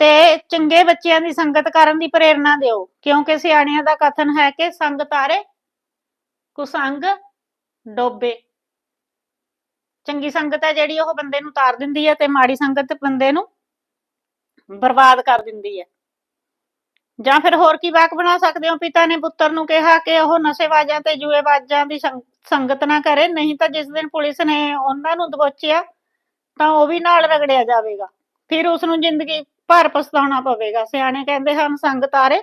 ਤੇ ਚੰਗੇ ਬੱਚਿਆਂ ਦੀ ਸੰਗਤ ਕਰਨ ਦੀ ਪ੍ਰੇਰਣਾ ਦਿਓ, ਕਿਉਂਕਿ ਸਿਆਣਿਆਂ ਦਾ ਕਥਨ ਹੈ ਕਿ ਸੰਗ ਤਾਰੇ, ਕੁਸੰਗ ਡੋਬੇ। ਚੰਗੀ ਸੰਗਤ ਹੈ ਜਿਹੜੀ ਉਹ ਬੰਦੇ ਨੂੰ ਤਾਰ ਦਿੰਦੀ ਹੈ ਤੇ ਮਾੜੀ ਸੰਗਤ ਬੰਦੇ ਨੂੰ ਬਰਬਾਦ ਕਰ ਦਿੰਦੀ ਹੈ। ਜਾਂ ਫਿਰ ਹੋਰ ਕੀ ਵਾਕ ਬਣਾ ਸਕਦੇ ਹੋ? ਪਿਤਾ ਨੇ ਪੁੱਤਰ ਨੂੰ ਕਿਹਾ ਕਿ ਉਹ ਨਸ਼ੇਬਾਜ਼ਾਂ ਤੇ ਜੂਏਬਾਜ਼ਾਂ ਦੀ ਸੰਗਤ ਨਾ ਕਰੇ, ਨਹੀਂ ਤਾਂ ਜਿਸ ਦਿਨ ਪੁਲਿਸ ਨੇ ਉਹਨਾਂ ਨੂੰ ਦਬੋਚਿਆ ਤਾਂ ਉਹ ਵੀ ਨਾਲ ਰਗੜਿਆ ਜਾਵੇਗਾ। ਫਿਰ ਉਸ ਨੂੰ ਜ਼ਿੰਦਗੀ ਭਰ ਪਛਤਾਉਣਾ ਪਵੇਗਾ। ਸਿਆਣੇ ਕਹਿੰਦੇ ਹਨ, ਸੰਗ ਤਾਰੇ,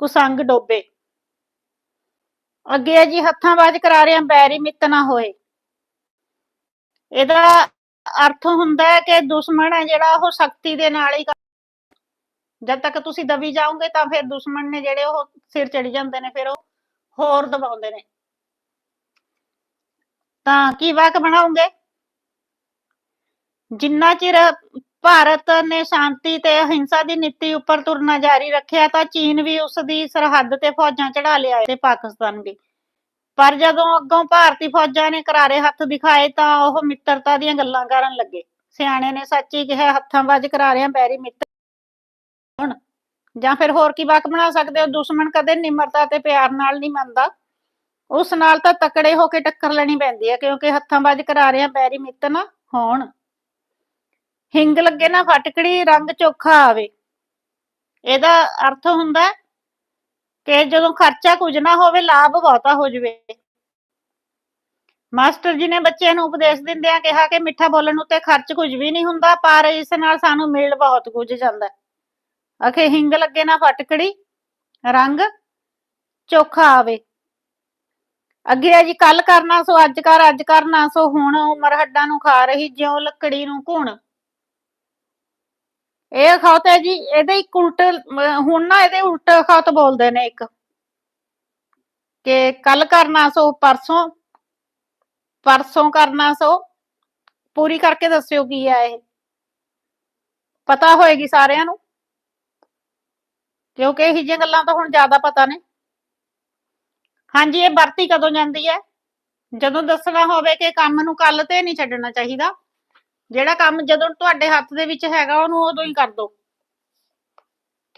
ਕੁਸੰਗ ਡੋਬੇ। ਅੱਗੇ ਜੀ, ਹੱਥਾਂ ਬਾਝ ਕਰਾਰਿਆਂ ਬੈਰੀ ਮਿੱਤ ਨਾ ਹੋਏ। ਇਹਦਾ ਅਰਥ ਹੁੰਦਾ ਹੈ ਕਿ ਦੁਸ਼ਮਣ ਹੈ ਜਿਹੜਾ ਉਹ ਸ਼ਕਤੀ ਦੇ ਨਾਲ ਹੀ ਜਦ ਤੱਕ ਤੁਸੀਂ ਦਬੀ ਜਾਓਗੇ, ਤਾਂ ਫਿਰ ਦੁਸ਼ਮਣ ਨੇ ਜਿਹੜੇ ਉਹ ਸਿਰ ਚੜੀ ਜਾਂਦੇ ਨੇ, ਫਿਰ ਉਹ ਹੋਰ ਦਬਾਉਂਦੇ ਨੇ। ਤਾਂ ਕੀ ਵਾਕ ਬਣਾਉਂਗੇ? ਜਿੰਨਾ ਚਿਰ ਭਾਰਤ ਨੇ ਸ਼ਾਂਤੀ ਤੇ ਅਹਿੰਸਾ ਦੀ ਨੀਤੀ ਉੱਪਰ ਤੁਰਨਾ ਜਾਰੀ ਰੱਖਿਆ ਤਾਂ ਚੀਨ ਵੀ ਉਸ ਦੀ ਸਰਹੱਦ ਤੇ ਫੌਜਾਂ ਚੜਾ ਲਿਆਏ ਤੇ ਪਾਕਿਸਤਾਨ ਵੀ। ਪਰ ਜਦੋਂ ਅੱਗੋਂ ਭਾਰਤੀ ਫੌਜਾਂ ਨੇ ਕਰਾਰੇ ਹੱਥ ਦਿਖਾਏ ਤਾਂ ਉਹ ਮਿੱਤਰਤਾ ਦੀਆਂ ਗੱਲਾਂ ਕਰਨ ਲੱਗੇ। ਸਿਆਣੇ ਨੇ ਸੱਚ ਹੀ ਕਿਹਾ, ਹੱਥਾਂ ਵੱਜ ਕਰਾਰਿਆਂ, ਪੈਰੀ ਮਿੱਤਰ ਹੁਣ। ਜਾਂ ਫਿਰ ਹੋਰ ਕੀ ਵਾਕ ਬਣਾ ਸਕਦੇ ਹੋ? ਦੁਸ਼ਮਣ ਕਦੇ ਨਿਮਰਤਾ ਤੇ ਪਿਆਰ ਨਾਲ ਨਹੀਂ ਮੰਨਦਾ। ਉਸ ਨਾਲ ਤਾਂ ਤਕੜੇ ਹੋ ਕੇ ਟੱਕਰ ਲੈਣੀ ਪੈਂਦੀ ਹੈ, ਕਿਉਂਕਿ ਹੱਥਾਂ ਵੱਜ ਕਰਾਰਿਆਂ ਬੈਰੀ ਮਿੱਤਰ ਨਾ ਹੋਣ। ਹਿੰਗ ਲੱਗੇ ਨਾ ਫਟਕੜੀ ਰੰਗ ਚੋਖਾ ਆਵੇ। ਇਹਦਾ ਅਰਥ ਹੁੰਦਾ ਕਿ ਜਦੋਂ ਖਰਚਾ ਕੁਝ ਨਾ ਹੋਵੇ ਲਾਭ ਬਹੁਤਾ ਹੋ ਜਵੇ। ਮਾਸਟਰ ਜੀ ਨੇ ਬੱਚਿਆਂ ਨੂੰ ਉਪਦੇਸ਼ ਦਿੰਦਿਆਂ ਕਿਹਾ ਕਿ ਮਿੱਠਾ ਬੋਲਣ ਉੱਤੇ ਖਰਚ ਕੁਝ ਵੀ ਨਹੀਂ ਹੁੰਦਾ ਪਰ ਇਸ ਨਾਲ ਸਾਨੂੰ ਮਿਲ ਬਹੁਤ ਕੁਝ ਜਾਂਦਾ। ਅਖੇ ਹਿੰਗ ਲੱਗੇ ਨਾ ਫਟਕੜੀ ਰੰਗ ਚੋਖਾ ਆਵੇ। ਅੱਗੇ ਹੈ ਜੀ ਕੱਲ ਕਰਨਾ ਸੋ ਅੱਜ ਕਰ ਅੱਜ ਕਰਨਾ ਸੋ ਹੁਣ ਉਮਰ ਹੱਡਾਂ ਨੂੰ ਖਾ ਰਹੀ ਜਿਉਂ ਲੱਕੜੀ ਨੂੰ ਘੁਣ। ਇਹ ਅਖੌਤ ਹੈ ਜੀ, ਇਹਦੇ ਇੱਕ ਉਲਟ ਹੁਣ ਨਾ ਇਹਦੇ ਉਲਟ ਅਖੌਤ ਬੋਲਦੇ ਨੇ ਇੱਕ। ਕਿ ਕੱਲ ਕਰਨਾ ਸੋ, ਪਰਸੋਂ ਪਰਸੋਂ ਕਰਨਾ ਸੋ, ਪੂਰੀ ਕਰਕੇ ਦੱਸਿਓ ਕੀ ਹੈ ਇਹ। ਪਤਾ ਹੋਏਗੀ ਸਾਰਿਆਂ ਨੂੰ। ਕਿਉਂਕਿ ਇਹ ਜਿਹੀਆਂ ਗੱਲਾਂ ਤਾਂ ਹੁਣ ਜ਼ਿਆਦਾ ਪਤਾ ਨੇ। ਹਾਂਜੀ, ਇਹ ਵਰਤੀ ਕਦੋਂ ਜਾਂਦੀ ਹੈ? ਜਦੋਂ ਦੱਸਣਾ ਹੋਵੇ ਕਿ ਕੰਮ ਨੂੰ ਕੱਲ ਤੇ ਨਹੀਂ ਛੱਡਣਾ ਚਾਹੀਦਾ। ਜਿਹੜਾ ਕੰਮ ਜਦੋਂ ਤੁਹਾਡੇ ਹੱਥ ਦੇ ਵਿੱਚ ਹੈਗਾ, ਉਹਨੂੰ ਉਦੋਂ ਹੀ ਕਰ ਦਿਓ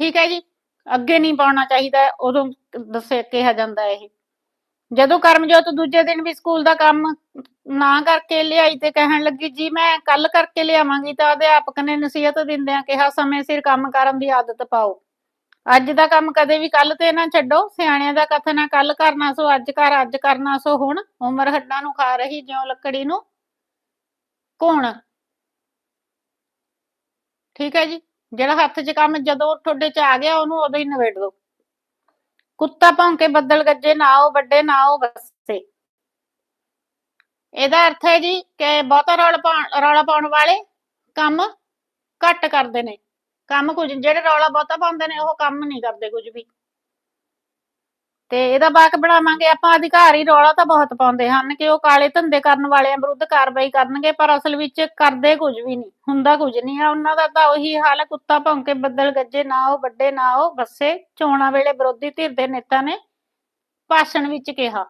ਠੀਕ ਹੈ ਜੀ? ਅੱਗੇ ਨਹੀਂ ਪਾਉਣਾ ਚਾਹੀਦਾ, ਉਦੋਂ ਦੱਸੇ ਕਿਹਾ ਜਾਂਦਾ ਇਹ। ਜਦੋਂ ਕਰਮਜੋਤ ਦੂਜੇ ਦਿਨ ਵੀ ਸਕੂਲ ਦਾ ਕੰਮ ਨਾ ਕਰਕੇ ਲਿਆਈ ਤੇ ਕਹਿਣ ਲੱਗੀ, ਜੀ, ਮੈਂ ਕੱਲ ਕਰਕੇ ਲਿਆਵਾਂਗੀ ਤਾਂ ਅਧਿਆਪਕ ਨੇ ਨਸੀਹਤ ਦਿੰਦਿਆਂ ਕਿਹਾ ਸਮੇਂ ਸਿਰ ਕੰਮ ਕਰਨ ਦੀ ਆਦਤ ਪਾਓ। ਅੱਜ ਦਾ ਕੰਮ ਕਦੇ ਵੀ ਕੱਲ ਤੇ ਨਾ ਛੱਡੋ, ਸਿਆਣਿਆਂ ਦਾ ਕਥਨ ਹੈ ਕੱਲ ਕਰਨਾ ਸੋ, ਅੱਜ ਕਰ, ਅੱਜ ਕਰਨਾ ਸੋ, ਹੁਣ ਉਮਰ ਹੱਡਾਂ ਨੂੰ ਖਾ ਰਹੀ ਜਿਉਂ ਲੱਕੜੀ ਨੂੰ। ਘੁਣ ਠੀਕ ਹੈ ਜੀ, ਜਿਹੜਾ ਹੱਥ 'ਚ ਕੰਮ ਜਦੋਂ ਤੁਹਾਡੇ 'ਚ ਆ ਗਿਆ, ਉਹਨੂੰ ਉਦੋਂ ਹੀ ਨਿਬੇੜ ਦਿਓ। ਕੁੱਤਾ ਭੌਂਕੇ ਬੱਦਲ ਗੱਜੇ, ਨਾ ਉਹ ਵੱਡੇ, ਨਾ ਉਹ ਵਸੇ। ਇਹਦਾ ਅਰਥ ਹੈ ਜੀ ਕਿ ਬਹੁਤਾ ਰੌਲਾ ਪਾਉਣ ਰੌਲਾ ਪਾਉਣ ਵਾਲੇ ਕੰਮ ਘੱਟ ਕਰਦੇ ਨੇ। ਕੰਮ ਕੁਝ, ਜਿਹੜੇ ਰੌਲਾ ਬਹੁਤਾ ਪਾਉਂਦੇ ਨੇ, ਉਹ ਕੰਮ ਨਹੀਂ ਕਰਦੇ ਕੁਝ ਵੀ। ਤੇ ਇਹਦਾ ਬਾਕ ਬਣਾਵਾਂਗੇ, ਆਪਾਂ ਅਧਿਕਾਰੀ ਰੌਲਾ ਤਾਂ ਬਹੁਤ ਪਾਉਂਦੇ ਹਨ ਕਿ ਉਹ ਕਾਲੇ ਧੰਦੇ ਕਰਨ ਵਾਲਿਆਂ ਵਿਰੁੱਧ ਕਾਰਵਾਈ ਕਰਨਗੇ, ਪਰ ਅਸਲ ਵਿੱਚ ਕਰਦੇ ਕੁਝ ਵੀ ਨਹੀਂ, ਹੁੰਦਾ ਕੁਝ ਨਹੀਂ ਆ, ਉਹਨਾਂ ਦਾ ਤਾਂ ਉਹੀ ਹਾਲ ਹੈ ਕੁੱਤਾ ਭੌਂਕੇ ਬੱਦਲ ਗੱਜੇ, ਨਾ ਉਹ ਵੱਡੇ, ਨਾ ਉਹ ਬੱਸੇ, ਚੋਣਾਂ ਵੇਲੇ ਵਿਰੋਧੀ ਧਿਰ ਦੇ ਨੇਤਾ ਨੇ ਭਾਸ਼ਣ ਵਿੱਚ ਕਿਹਾ।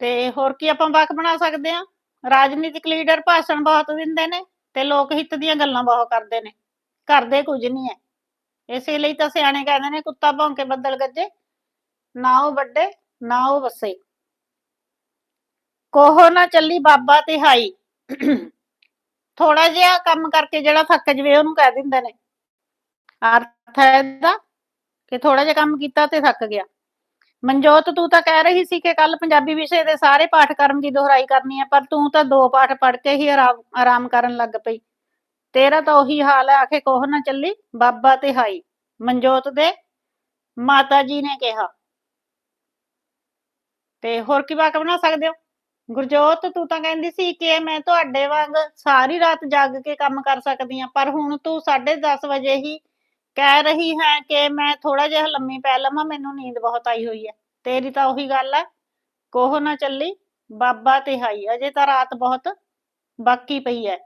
ਤੇ ਹੋਰ ਕੀ ਆਪਾਂ ਵਾਕ ਬਣਾ ਸਕਦੇ ਆ? ਰਾਜਨੀਤਿਕ ਲੀਡਰ ਭਾਸ਼ਣ ਬਹੁਤ ਦਿੰਦੇ ਨੇ ਤੇ ਲੋਕ ਹਿੱਤ ਦੀਆਂ ਗੱਲਾਂ ਬਹੁਤ ਕਰਦੇ ਨੇ, ਕਰਦੇ ਕੁਝ ਨਹੀਂ ਹੈ ਇਸੇ ਲਈ ਤਾਂ ਸਿਆਣੇ ਕਹਿੰਦੇ ਨੇ, ਕੁੱਤਾ ਭੌਂਕੇ ਬੱਦਲ ਗੱਜੇ। ਨਾ ਉਹ ਵੱਡੇ, ਨਾ ਉਹ ਵਸੇ। ਕੋਹ ਨਾ ਚੱਲੀ ਬਾਬਾ ਤਿਹਾਈ। ਥੋੜਾ ਜਿਹਾ ਕੰਮ ਕਰਕੇ ਜਿਹੜਾ ਥੱਕ ਜਵੇ, ਉਹਨੂੰ ਕਹਿ ਦਿੰਦੇ ਨੇ। ਅਰਥ ਹੈ ਇਹਦਾ ਕਿ ਥੋੜਾ ਜਿਹਾ ਕੰਮ ਕੀਤਾ ਤੇ ਥੱਕ ਗਿਆ। ਮਨਜੋਤ, ਤੂੰ ਤਾਂ ਕਹਿ ਰਹੀ ਸੀ ਕਿ ਕੱਲ ਪੰਜਾਬੀ ਵਿਸ਼ੇ ਦੇ ਸਾਰੇ ਪਾਠਕ੍ਰਮ ਦੀ ਦੁਹਰਾਈ ਕਰਨੀ ਹੈ ਪਰ ਤੂੰ ਤਾਂ ਦੋ ਪਾਠ ਪੜ੍ਹ ਕੇ ਹੀ ਆਰਾਮ ਆਰਾਮ ਕਰਨ ਲੱਗ ਪਈ। ਤੇਰਾ ਤਾਂ ਉਹੀ ਹਾਲ ਹੈ, ਆਖੇ ਕੋਹ ਨਾ ਚੱਲੀ, ਬਾਬਾ ਤੇ ਹਾਈ। ਮਨਜੋਤ ਦੇ ਮਾਤਾ ਜੀ ਨੇ ਕਿਹਾ। ਤੇ ਹੋਰ ਕੀ ਵਾਕ ਬਣਾ ਸਕਦੇ ਹੋ? ਗੁਰਜੋਤ, ਤੂੰ ਤਾਂ ਕਹਿੰਦੀ ਸੀ ਕਿ ਮੈਂ ਤੁਹਾਡੇ ਵਾਂਗ ਸਾਰੀ ਰਾਤ ਜਾਗ ਕੇ ਕੰਮ ਕਰ ਸਕਦੀ ਆ ਪਰ ਹੁਣ ਤੂੰ 10:30 ਵਜੇ ਹੀ ਕਹਿ ਰਹੀ ਹੈ ਕਿ ਮੈਂ ਥੋੜਾ ਜਿਹਾ ਲੰਮੀ ਪੈ ਲਵਾਂ, ਮੈਨੂੰ ਨੀਂਦ ਬਹੁਤ ਆਈ ਹੋਈ ਹੈ। ਤੇਰੀ ਤਾਂ ਉਹੀ ਗੱਲ ਹੈ, ਕੋਹ ਨਾ ਚੱਲੀ, ਬਾਬਾ ਤੇ ਹਾਈ। ਅਜੇ ਤਾਂ ਰਾਤ ਬਹੁਤ ਬਾਕੀ ਪਈ ਹੈ।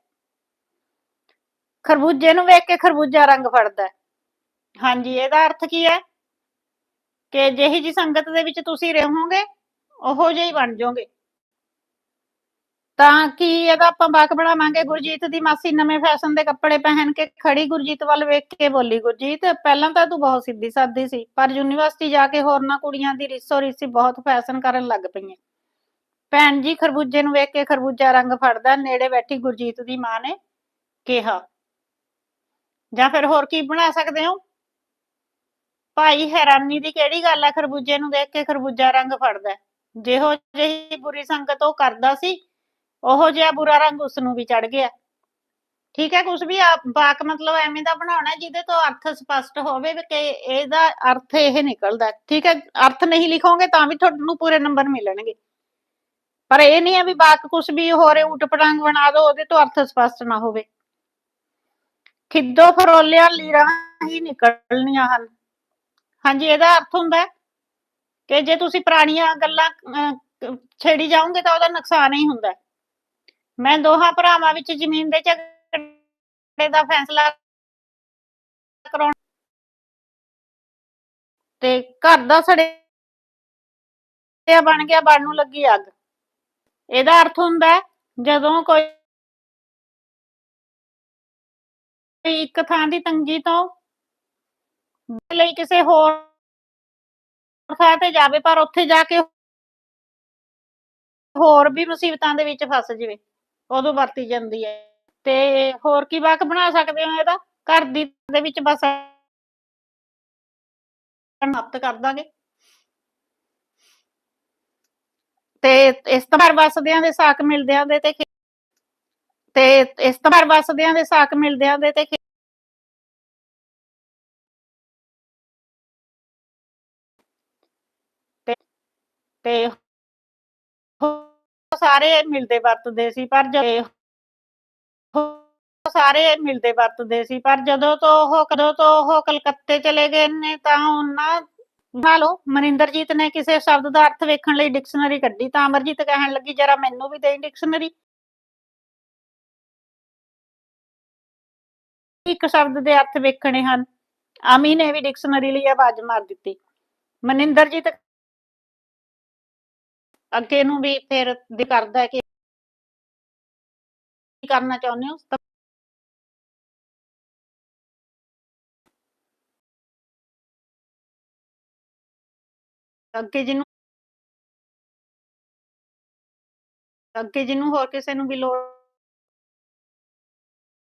ਖਰਬੂਜੇ ਨੂੰ ਵੇਖ ਕੇ ਖਰਬੂਜਾ ਰੰਗ ਫੜਦਾ ਹਾਂਜੀ, ਇਹਦਾ ਅਰਥ ਕੀ ਹੈ? ਕਿ ਜਿਹੀ ਜੀ ਸੰਗਤ ਦੇ ਵਿੱਚ ਤੁਸੀਂ ਰਹੋਗੇ, ਉਹੋ ਜਿਹੇ ਬਣ ਜਾਓਗੇ। ਤਾਂ ਕੀ ਇਹਦਾ ਆਪਾਂ ਵਾਕ ਬਣਾਵਾਂਗੇ? ਗੁਰਜੀਤ ਦੀ ਮਾਸੀ ਨਵੇਂ ਫੈਸ਼ਨ ਦੇ ਕੱਪੜੇ ਪਹਿਨ ਕੇ ਖੜੀ ਗੁਰਜੀਤ ਵੱਲ ਵੇਖ ਕੇ ਬੋਲੀ, ਗੁਰਜੀਤ, ਪਹਿਲਾਂ ਤਾਂ ਤੂੰ ਬਹੁਤ ਸਿੱਧੀ ਸਾਦੀ ਸੀ, ਪਰ ਯੂਨੀਵਰਸਿਟੀ ਜਾ ਕੇ ਹੋਰਨਾਂ ਕੁੜੀਆਂ ਦੀ ਰਿਸੋ ਰਿਸੀ ਬਹੁਤ ਫੈਸ਼ਨ ਕਰਨ ਲੱਗ ਪਈਆਂ। ਭੈਣ ਜੀ, ਖਰਬੂਜੇ ਨੂੰ ਵੇਖ ਕੇ ਖਰਬੂਜਾ ਰੰਗ ਫੜਦਾ, ਨੇੜੇ ਬੈਠੀ ਗੁਰਜੀਤ ਦੀ ਮਾਂ ਨੇ ਕਿਹਾ ਜਾਂ ਫਿਰ ਹੋਰ ਕੀ ਬਣਾ ਸਕਦੇ ਹੋ? ਭਾਈ ਹੈਰਾਨੀ ਦੀ ਕਿਹੜੀ ਗੱਲ ਹੈ ਖਰਬੂਜੇ ਨੂੰ ਦੇਖ ਕੇ ਖਰਬੂਜਾ ਰੰਗ ਫੜਦਾ ਜਿਹੋ ਜਿਹੀ ਬੁਰੀ ਸੰਗਤ ਉਹ ਕਰਦਾ ਸੀ, ਉਹੋ ਜਿਹਾ ਬੁਰਾ ਰੰਗ ਉਸ ਨੂੰ ਵੀ ਚੜ ਗਿਆ। ਠੀਕ ਹੈ ਕੁਝ ਵੀ ਵਾਕ ਮਤਲਬ ਐਵੇਂ ਦਾ ਬਣਾਉਣਾ ਜਿਹਦੇ ਤੋਂ ਅਰਥ ਸਪਸ਼ਟ ਹੋਵੇ ਕਿ ਇਹਦਾ ਅਰਥ ਇਹ ਨਿਕਲਦਾ ਠੀਕ ਹੈ, ਅਰਥ ਨਹੀਂ ਲਿਖੋਗੇ ਤਾਂ ਵੀ ਤੁਹਾਨੂੰ ਪੂਰੇ ਨੰਬਰ ਮਿਲਣਗੇ। ਪਰ ਇਹ ਨਹੀਂ ਹੈ ਵੀ ਵਾਕ ਕੁਝ ਵੀ ਹੋਰੇ ਉਟ ਪਟਾਂਗ ਬਣਾ ਦਿਓ ਉਹਦੇ ਤੋਂ ਅਰਥ ਸਪਸ਼ਟ ਨਾ ਹੋਵੇ। ਖਿੱਦੋ ਫਰੋਲਿਆਂ ਲੀਰਾਂ ਹੀ ਨਿਕਲਣੀਆਂ ਹਨ ਹਾਂਜੀ ਇਹਦਾ ਅਰਥ ਹੁੰਦਾ ਹੈ ਕਿ ਜੇ ਤੁਸੀਂ ਪੁਰਾਣੀਆਂ ਗੱਲਾਂ ਅਹ, ਛੇੜੀ ਜਾਓਗੇ ਤਾਂ ਉਹਦਾ ਨੁਕਸਾਨ ਹੀ ਹੁੰਦਾ ਹੈ। ਮੈਂ ਦੋਹਾਂ ਭਰਾਵਾਂ ਵਿੱਚ ਜ਼ਮੀਨ ਦੇ ਝਗੜੇ ਦਾ ਫੈਸਲਾ ਕਰਾਉਣ ਤੇ ਘਰ ਦਾ ਸੜਿਆ ਬਣ ਗਿਆ ਬਣ ਨੂੰ ਲੱਗੀ ਅੱਗ ਇਹਦਾ ਅਰਥ ਹੁੰਦਾ ਹੈ ਜਦੋਂ ਕੋਈ ਇੱਕ ਥਾਂ ਦੀ ਤੰਗੀ ਤੋਂ ਲਈ ਕਿਸੇ ਹੋਰ ਥਾਂ ਤੇ ਜਾਵੇ, ਪਰ ਉੱਥੇ ਜਾ ਕੇ ਹੋਰ ਵੀ ਮੁਸੀਬਤਾਂ ਦੇ ਵਿੱਚ ਫਸ ਜਾਵੇ, ਉਦੋਂ ਵਰਤੀ ਜਾਂਦੀ ਹੈ। ਤੇ ਹੋਰ ਕੀ ਵਾਕ ਬਣਾ ਸਕਦੇ ਹੋ ਇਹਦਾ? ਘਰ ਦੀ ਦੇ ਵਿੱਚ ਬਸ ਸਮਾਪਤ ਕਰ ਦਾਂਗੇ। ਤੇ ਇਸ ਤਰ੍ਹਾਂ ਵਸਦਿਆਂ ਦੇ ਸਾਕ ਮਿਲਦਿਆਂ ਦੇ ਤੇ ਤੇ ਇਸ ਤਰ੍ਹਾਂ ਵਸਦਿਆਂ ਦੇ ਸਾਕ ਮਿਲਦਿਆਂ ਦੇ ਤੇ ਤੇ ਸਾਰੇ ਮਿਲਦੇ ਵਰਤਦੇ ਸੀ, ਪਰ ਜਦੋਂ ਸਾਰੇ ਮਿਲਦੇ ਵਰਤਦੇ ਸੀ, ਪਰ ਜਦੋਂ ਤੋਂ ਉਹ, ਕਦੋਂ ਤੋਂ ਉਹ ਕਲਕੱਤੇ ਚਲੇ ਗਏ ਨੇ, ਤਾਂ ਉਹਨਾਂ ਹਾਲੋ ਮਨਿੰਦਰਜੀਤ ਨੇ ਕਿਸੇ ਸ਼ਬਦ ਦਾ ਅਰਥ ਵੇਖਣ ਲਈ ਡਿਕਸ਼ਨਰੀ ਕੱਢੀ, ਤਾਂ ਅਮਰਜੀਤ ਕਹਿਣ ਲੱਗੀ, ਜਰਾ ਮੈਨੂੰ ਵੀ ਦੇ ਡਿਕਸ਼ਨਰੀ। ਇੱਕ ਸ਼ਬਦ ਦੇ ਅਰਥ ਵੇਖਣੇ ਹਨ। ਅਮੀ ਨੇ ਵੀ ਡਿਕਸ਼ਨਰੀ ਲਈ ਆਵਾਜ਼ ਮਾਰ ਦਿੱਤੀ। ਮਨਿੰਦਰਜੀਤ ਅੱਗੇ ਨੂੰ ਵੀ ਫਿਰ ਦੀ ਕਰਦਾ ਹੈ ਕਿ ਕੀ ਕਰਨਾ ਚਾਹੁੰਦੇ ਹੋ ਤਾਂ ਅੱਗੇ ਜਿਹਨੂੰ ਅੱਗੇ ਜਿਹਨੂੰ ਹੋਰ ਕਿਸੇ ਨੂੰ ਵੀ ਲੋੜ